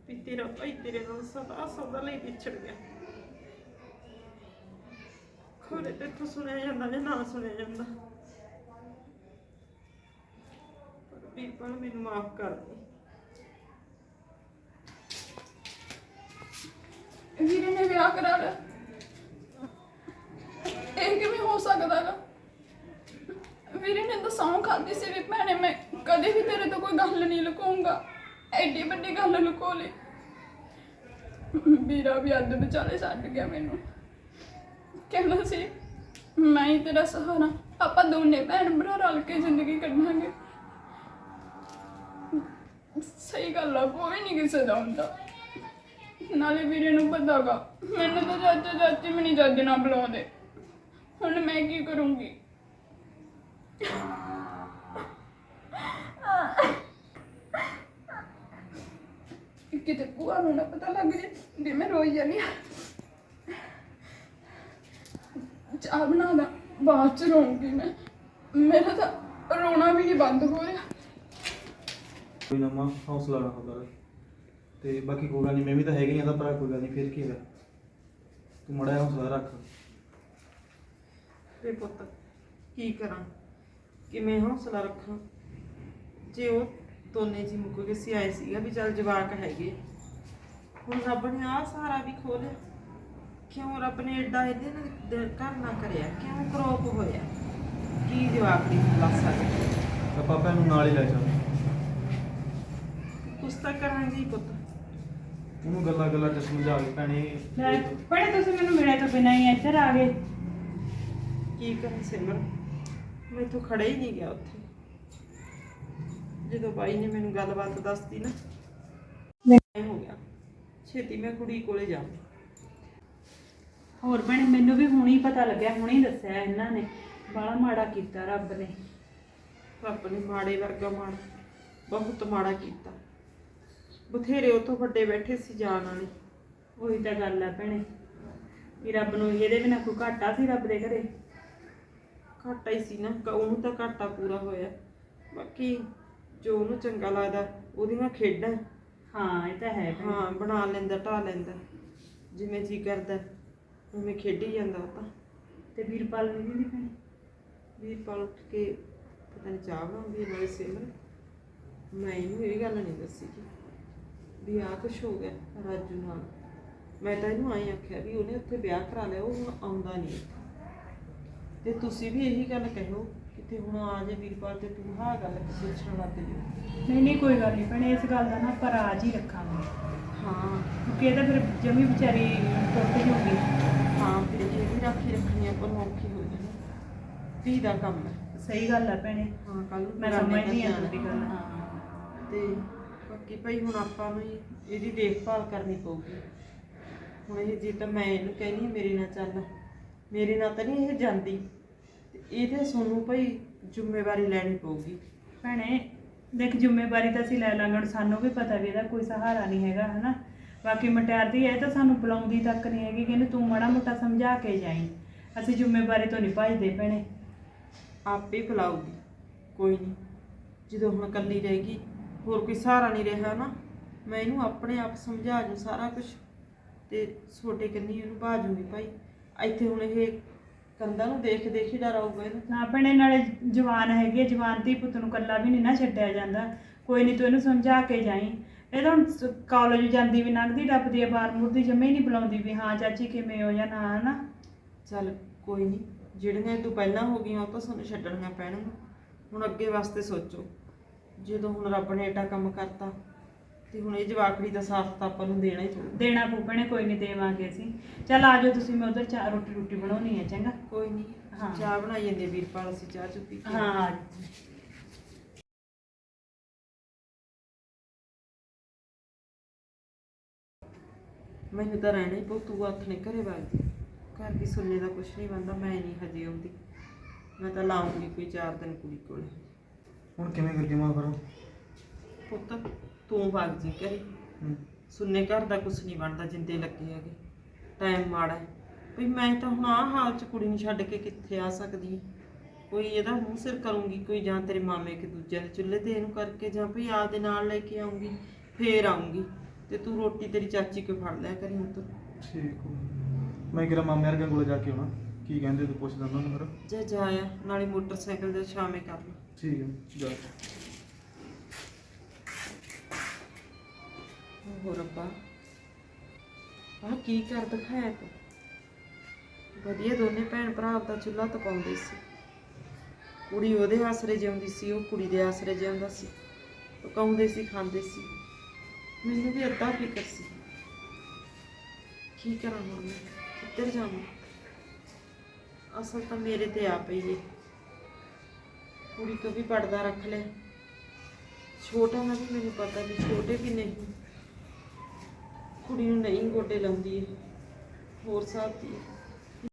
ਵੀ ਤੇਰਾ ਭਾਈ ਤੇਰੇ ਨਾਲ ਸਦਾ ਸਦਾ ਲਈ ਵਿਛੜ ਗਿਆ। ਖੋਰੇ ਤੇ ਤੂੰ ਸੁਣਿਆ ਜਾਂਦਾ ਜਾਂ ਨਾ ਸੁਣਿਆ ਜਾਂਦਾ। ਪਰ ਵੀਰਪਾਲ ਮੈਨੂੰ ਮਾਫ ਕਰ ਦੇ। ਵੀਰੇ ਨੇ ਵਿਆਹ ਕਰਾ ਲਿਆ। ਇਹ ਕਿਵੇਂ ਹੋ ਸਕਦਾ ਨਾ ਵੀਰੇ ਨੇ ਤਾਂ ਸੌਂ ਖਾਦੀ ਸੀ ਵੀ ਭੈਣੇ, ਮੈਂ ਕਦੇ ਵੀ ਤੇਰੇ ਤੋਂ ਕੋਈ ਗੱਲ ਨਹੀਂ ਲੁਕਾਉਂਗਾ। ਐਡੀ ਵੱਡੀ ਗੱਲ ਲੁਕੋ ਲਈ। ਵੀਰਾ ਵੀ ਅੱਧ ਵਿਚਾਲੇ ਛੱਡ ਗਿਆ ਮੈਨੂੰ। ਕਹਿੰਦਾ ਸੀ, ਮੈਂ ਹੀ ਤੇਰਾ ਸਹਾਰਾ। ਆਪਾਂ ਦੋਨੇ ਭੈਣ ਭਰਾ ਰਲ ਕੇ ਜ਼ਿੰਦਗੀ ਕੱਢਾਂਗੇ। ਸਹੀ ਗੱਲ ਆ, ਕੋਈ ਨਹੀਂ ਕਿਸੇ ਦਾ ਹੁੰਦਾ। ਨਾਲੇ ਵੀਰੇ ਨੂੰ ਪਤਾਗਾ ਮੈਨੂੰ ਤਾਂ ਚਾਚਾ ਚਾਚੀ ਵੀ ਨਹੀਂ ਚੱਜ ਨਾਲ ਬੁਲਾਉਂਦੇ। ਹੁਣ ਮੈਂ ਕੀ ਕਰੂੰਗੀ? ਕਿਤੇ ਭੂਆ ਨੂੰ ਨਾ ਪਤਾ ਲੱਗ ਜੇ ਵੀ ਮੈਂ ਰੋਈ ਜਾਨੀ ਆ। ਚਾਹ ਬਣਾ ਦਾ ਬਾਅਦ ਚ ਰੋਉਂਗੀ ਮੈਂ। ਮੇਰਾ ਤਾਂ ਰੋਣਾ ਵੀ ਨਹੀਂ ਬੰਦ ਹੋ ਰਿਹਾ। ਕੋਈ ਨਾ ਮਾਂ ਹੌਸਲਾ ਰੱਖ ਕਰ ਤੇ ਬਾਕੀ ਕੋਈ ਗੱਲ ਨਹੀਂ ਮੈਂ ਵੀ ਤਾਂ ਹੈਗਾ ਹੀ ਆ ਤਾਂ ਭਰਾ ਕੋਈ ਗੱਲ ਨਹੀਂ ਫਿਰ ਕੀ ਹੈਗਾ ਤੂੰ ਮੜਾ ਹੌਸਲਾ ਰੱਖ। ਵੇ ਪੁੱਤ ਕੀ ਕਰਾਂ? ਕਿਵੇਂ ਹੌਸਲਾ ਰੱਖਾਂ। ਜੇ ਉਹ ਦੋਨੇ ਜੀ ਮੁੱਕ ਗਏ ਸੀ ਆਏ ਸੀਗਾ ਵੀ ਚੱਲ ਜਵਾਕ ਹੈਗੇ। ਹੁਣ ਰੱਬ ਨੇ ਆ ਸਾਰਾ ਵੀ ਖੋਲਿਆ ਕਿਉਂ ਰੱਬ ਨੇ ਏਡਾ ਇਹਦੇ ਨਾਲ ਦਿਲ ਘਰ ਨਾ ਕਰਿਆ? ਕਿਉਂ ਕਰੋਪ ਹੋਇਆ? ਕੀ ਜਵਾਬ ਦੀ ਦੱਸ ਸਕਦੇ ਤਾਂ ਪਾਪਾ ਨੂੰ ਨਾਲ ਹੀ ਲੈ ਚੱਲ ਕੁਛ ਤਾਂ ਕਰਾਂਗੇ ਪੁੱਤ। ਉਹਨੂੰ ਗੱਲਾਂ ਗੱਲਾਂ ਚ ਸਮਝਾ ਕੇ ਭੈਣੇ। ਲੈ ਪੜੇ ਤੁਸੀਂ ਮੈਨੂੰ ਮਿਲੇ ਤੋਂ ਬਿਨਾਂ ਹੀ ਇੱਧਰ ਆ ਗਏ। ਕੀ ਕਰਾਂ ਸਿਮਰਨ? ਮੈਂ ਤੋਂ ਖੜਾ ਹੀ ਨਹੀਂ ਗਿਆ ਉੱਥੇ। ਜਦੋਂ ਬਾਈ ਨੇ ਮੈਨੂੰ ਗੱਲਬਾਤ ਦੱਸਤੀ ਨਾ ਮੈਂ ਹੋ ਗਿਆ। ਛੇਤੀ ਮੈਂ ਕੁੜੀ ਕੋਲੇ ਜਾਵਾਂ। ਹੋਰ ਭੈਣੇ ਮੈਨੂੰ ਵੀ ਹੁਣੀ ਪਤਾ ਲੱਗਿਆ ਹੁਣੀ ਦੱਸਿਆ ਇਹਨਾਂ ਨੇ। ਬੜਾ ਮਾੜਾ ਕੀਤਾ ਰੱਬ ਨੇ। ਰੱਬ ਨੇ ਮਾੜੇ ਵਰਗਾ ਮਾੜਾ ਬਹੁਤ ਮਾੜਾ ਕੀਤਾ। ਬਥੇਰੇ ਉਤੋਂ ਵੱਡੇ ਬੈਠੇ ਸੀ ਜਾਣ ਵਾਲੇ। ਉਹੀ ਤਾਂ ਗੱਲ ਆ ਭੈਣੇ ਵੀ ਰੱਬ ਨੂੰ ਇਹਦੇ ਬਿਨਾ ਕੋਈ ਘਾਟਾ ਸੀ ਰੱਬ ਦੇ ਘਰੇ। ਘਾਟਾ ਹੀ ਸੀ ਨਾ ਕ- ਉਹਨੂੰ ਤਾਂ ਘਾਟਾ ਪੂਰਾ ਹੋਇਆ। ਬਾਕੀ ਜੋ ਉਹਨੂੰ ਚੰਗਾ ਲੱਗਦਾ ਉਹਦੀਆਂ ਖੇਡਾਂ। ਹਾਂ ਇਹ ਤਾਂ ਹੈ ਭੈਣੇ। ਹਾਂ ਬਣਾ ਲੈਂਦਾ ਢਾ ਲੈਂਦਾ। ਜਿਵੇਂ ਜੀ ਕਰਦਾ ਉਵੇਂ ਖੇਡੀ ਜਾਂਦਾ ਉਹ ਤਾਂ। ਤੇ ਵੀਰਪਾਲ ਵੀ ਨਹੀਂ ਭੈਣੇ ਵੀਰਪਾਲ ਉੱਠ ਕੇ ਪਤਾ ਨਹੀਂ ਚਾਹ ਬਣਾਉਂਦੀ ਹੈ ਨਾਲੇ ਸਿਮਰ ਮੈਂ ਇਹਨੂੰ ਇਹ ਗੱਲ ਨਹੀਂ ਦੱਸੀ ਜੀ ਵੀ ਆਹ ਕੁਛ ਹੋ ਗਿਆ ਰਾਜੂ ਨਾਲ। ਮੈਂ ਤਾਂ ਇਹਨੂੰ ਆਈ ਆਖਿਆ ਵੀ ਉਹਨੇ ਉੱਥੇ ਵਿਆਹ ਕਰਾ ਲਿਆ ਉਹ ਹੁਣ ਆਉਂਦਾ ਨਹੀਂ ਤੇ ਤੁਸੀਂ ਵੀ ਇਹੀ ਗੱਲ ਕਹਿਓ ਕਿਤੇ ਹੁਣ ਆ ਜੇ ਵੀਰਪਾਲ ਤੇ ਤੂੰ ਹਾਂ ਗੱਲ ਕਿਸੇ ਸੁਣਾ ਤੇ ਨਹੀਂ ਨਹੀਂ ਕੋਈ ਗੱਲ ਨਹੀਂ ਭੈਣੇ ਇਸ ਗੱਲ ਦਾ ਨਾ ਆਪਾਂ ਰਾਜ ਹੀ ਰੱਖਾਂਗੇ। ਹਾਂ। ਕਿਉਂਕਿ ਇਹ ਤਾਂ ਫਿਰ ਜਮੀ ਵਿਚਾਰੀ ਟੁੱਟ ਜੂਗੀ ਹਾਂ ਫਿਰ ਇਹ ਵੀ ਰਾਖੀ ਰੱਖਣੀ ਆਪਾਂ ਨੂੰ ਔਖੀ ਹੋ ਜਾਣੀ। ਧੀ ਦਾ ਕੰਮ ਹੈ ਸਹੀ ਗੱਲ ਆ ਭੈਣੇ। ਹਾਂ ਕੱਲ ਨੂੰ ਮੈਂ ਸਮਝਦੀ ਆ ਤੁਹਾਡੀ ਗੱਲ। ਹਾਂ ਤੇ ਬਾਕੀ ਭਾਈ ਹੁਣ ਆਪਾਂ ਨੂੰ ਹੀ ਇਹਦੀ ਦੇਖਭਾਲ ਕਰਨੀ ਪਊਗੀ। ਹੁਣ ਇਹ ਜੇ ਤਾਂ ਮੈਂ ਇਹਨੂੰ ਕਹਿੰਦੀ ਹਾਂ ਮੇਰੇ ਨਾਲ ਚੱਲ। ਮੇਰੇ ਨਾਲ ਤਾਂ ਨਹੀਂ ਇਹ ਜਾਂਦੀ। ਤੇ ਇਹਦੇ ਸਾਨੂੰ ਭਾਈ ਜ਼ਿੰਮੇਵਾਰੀ ਲੈਣੀ ਪਊਗੀ। ਭੈਣੇ ਦੇਖ ਜ਼ਿੰਮੇਵਾਰੀ ਤਾਂ ਅਸੀਂ ਲੈ ਲਾਂਗੇ ਹੁਣ ਸਾਨੂੰ ਵੀ ਪਤਾ ਵੀ ਇਹਦਾ ਕੋਈ ਸਹਾਰਾ ਨਹੀਂ ਹੈਗਾ ਹਨਾ? ਬਾਕੀ ਮਟਿਆਰ ਦੀ ਇਹ ਤਾਂ ਸਾਨੂੰ ਬੁਲਾਉਂਦੀ ਤੱਕ ਨਹੀਂ ਹੈਗੀ ਕਿ ਇਹਨੂੰ ਤੂੰ ਮਾੜਾ ਮੋਟਾ ਸਮਝਾ ਕੇ ਜਾਈਂ। ਅਸੀਂ ਜ਼ਿੰਮੇਵਾਰੀ ਤੋਂ ਨਹੀਂ ਭੱਜਦੇ ਭੈਣੇ। ਆਪੇ ਬੁਲਾਊਗੀ ਕੋਈ ਨਹੀਂ। ਜਦੋਂ ਹੁਣ ਇਕੱਲੀ ਰਹੇਗੀ ਹੋਰ ਕੋਈ ਸਹਾਰਾ ਨਹੀਂ ਰਿਹਾ ਨਾ। ਮੈਂ ਇਹਨੂੰ ਆਪਣੇ ਆਪ ਸਮਝਾ ਜੂ ਸਾਰਾ ਕੁਝ ਤੇ ਛੋਟੇ ਕੰਨੀ ਇਹਨੂੰ ਬਾਜੂਗੀ ਭਾਈ। ਇੱਥੇ ਹੁਣ ਇਹ ਕੰਧਾਂ ਨੂੰ ਦੇਖ ਦੇਖ ਹੀ ਡਰ ਆਊਗਾ ਇਹਨੂੰ ਨਾ ਭੈਣੇ ਨਾਲੇ ਜਵਾਨ ਹੈਗੀ ਹੈ, ਜਵਾਨ ਧੀ ਪੁੱਤ ਨੂੰ ਕੱਲਾ ਵੀ ਨਹੀਂ ਨਾ ਛੱਡਿਆ ਜਾਂਦਾ। ਕੋਈ ਨਹੀਂ ਤੂੰ ਇਹਨੂੰ ਸਮਝਾ ਕੇ ਜਾਈਂ। ਇਹ ਤਾਂ ਕਾਲਜ ਜਾਂਦੀ ਵੀ ਲੰਘਦੀ ਟੱਪਦੀ ਹੈ ਬਾਰ ਮੁਰਦੀ ਜਮੇ ਨਹੀਂ ਬੁਲਾਉਂਦੀ ਵੀ ਹਾਂ ਚਾਚੀ ਕਿਵੇਂ ਹੋ ਜਾਂ ਨਾ ਹਨਾ? ਚੱਲ ਕੋਈ ਨਹੀਂ ਜਿਹੜੀਆਂ ਤੋਂ ਪਹਿਲਾਂ ਹੋ ਗਈਆਂ ਉਹ ਤਾਂ ਸਾਨੂੰ ਛੱਡਣੀਆਂ ਪੈਣਗੀਆਂ। ਹੁਣ ਅੱਗੇ ਵਾਸਤੇ ਸੋਚੋ। ਜਦੋਂ ਹੁਣ ਰੱਬ ਨੇ ਏਡਾ ਕੰਮ ਕਰਤਾ ਤੇ ਹੁਣ ਇਹ ਜਵਾਕੜੀ ਦਾ ਸਾਥ ਤਾਂ ਆਪਾਂ ਨੂੰ ਦੇਣਾ ਹੀ ਪਊ। ਦੇਣਾ ਪਊ ਭੈਣੇ ਕੋਈ ਨਹੀਂ ਦੇਵਾਂਗੇ ਅਸੀਂ। ਚੱਲ ਆ ਜਾਓ ਤੁਸੀਂ ਮੈਂ ਉਧਰ ਚਾਹ ਰੋਟੀ ਰੋਟੀ ਬਣਾਉਣੀ ਹੈ ਚੰਗਾ? ਕੋਈ ਨਹੀਂ ਹਾਂ। ਚਾਹ ਬਣਾਈ ਜਾਂਦੀ ਵੀਰਪਾਲ ਅਸੀਂ ਚਾਹ ਚੁੱਪੀ ਹਾਂ। ਮੈਨੂੰ ਤਾਂ ਰਹਿਣਾ ਹੀ ਪਊ ਤੂੰ ਨੇ ਘਰੇ ਵਗ ਜਾ ਘਰ ਦੀ ਸੁਣਨੇ ਦਾ ਕੁਛ ਨਹੀਂ ਬੰਦਾ ਮੈਂ ਨਹੀਂ ਹਜੇ ਆਉਂਦੀ। ਮੈਂ ਤਾਂ ਲਾਉਂਗੀ ਕੋਈ ਚਾਰ ਦਿਨ ਕੁੜੀ ਕੋਲ। ਹੁਣ ਕਿਵੇਂ ਕਰੀਏ ਮਾਂ ਫਿਰ? ਪੁੱਤ ਤੂੰ ਵਗ ਜੀ ਘਰੇ। ਹੂੰ। ਸੁਣਨੇ ਘਰ ਦਾ ਕੁਛ ਨਹੀਂ ਬਣਦਾ ਜਿੰਦੇ ਲੱਗੇ ਹੈਗੇ। ਟਾਈਮ ਮਾੜਾ ਹੈ। ਵੀ ਮੈਂ ਤਾਂ ਹੁਣ ਆਹ ਹਾਲ ਚ ਕੁੜੀ ਨੂੰ ਛੱਡ ਕੇ ਕਿੱਥੇ ਆ ਸਕਦੀ ਹਾਂ? ਕੋਈ ਇਹਦਾ ਮੂੰਹ ਸਿਰ ਕਰੂੰਗੀ ਕੋਈ ਜਾਂ ਤੇਰੇ ਮਾਮੇ ਕੇ ਦੂਜੇ ਦੇ ਚੁੱਲ੍ਹੇ ਤੇ ਇਹਨੂੰ ਕਰਕੇ ਜਾਂ ਭਈ ਆਪਦੇ ਨਾਲ ਲੈ ਕੇ ਆਉਂਗੀ ਫੇਰ ਆਉਂਗੀ ਤੇ ਤੂੰ ਰੋਟੀ ਤੇਰੀ ਚਾਚੀ ਕੋ ਫੜ ਲਿਆ ਕਰੀ ਹੁਣ ਤੂੰ। ਠੀਕ ਹੋ ਮੈਂ ਕਿਹਾ ਮਾਮੇ ਵਰਗੇ ਕੋਲ ਜਾ ਕੇ ਆਉਣਾ। ਕੀ ਕਹਿੰਦੇ ਤੂੰ ਪੁੱਛਦਾ ਉਹਨਾਂ ਨੂੰ ਫਿਰ? ਜਾ ਜਾ ਆ ਨਾਲੇ ਮੋਟਰਸਾਈਕਲ ਦੇ ਸ਼ਾਮੇ ਕਰ ਲਓ ਠੀਕ ਹੈ ਜਾ। ਹੋ ਰੱਬਾ। ਆਹ ਕੀ ਕਰ ਦਿਖਾਇਆ ਤੂੰ? ਵਧੀਆ ਦੋਨੇ ਭੈਣ ਭਰਾ ਆਪਦਾ ਚੁੱਲ੍ਹਾ ਤਪਾਉਂਦੇ ਸੀ। ਕੁੜੀ ਉਹਦੇ ਆਸਰੇ ਜਿਉਂਦੀ ਸੀ, ਉਹ ਕੁੜੀ ਦੇ ਆਸਰੇ ਜਿਉਂਦਾ ਸੀ। ਪਕਾਉਂਦੇ ਸੀ, ਖਾਂਦੇ ਸੀ। ਮੈਨੂੰ ਵੀ ਅੱਧਾ ਫਿਕਰ ਸੀ। ਕੀ ਕਰਾਂ ਹੁਣ ਮੈਂ? ਕਿੱਧਰ ਜਾਵਾਂ? ਅਸਲ ਤਾਂ ਮੇਰੇ ਤੇ ਆ ਪਈ ਏ। ਕੁੜੀ ਤੋਂ ਵੀ ਪਰਦਾ ਰੱਖ ਲੈ। ਛੋਟਾ ਨਾ ਵੀ ਮੈਨੂੰ ਪਤਾ ਵੀ ਛੋਟੇ ਵੀ ਨਹੀਂ ਕੁੜੀ ਨੂੰ ਨਹੀਂ ਗੋਡੇ ਲਾਉਂਦੀ ਹੋਰ ਸਭ ਦੀ।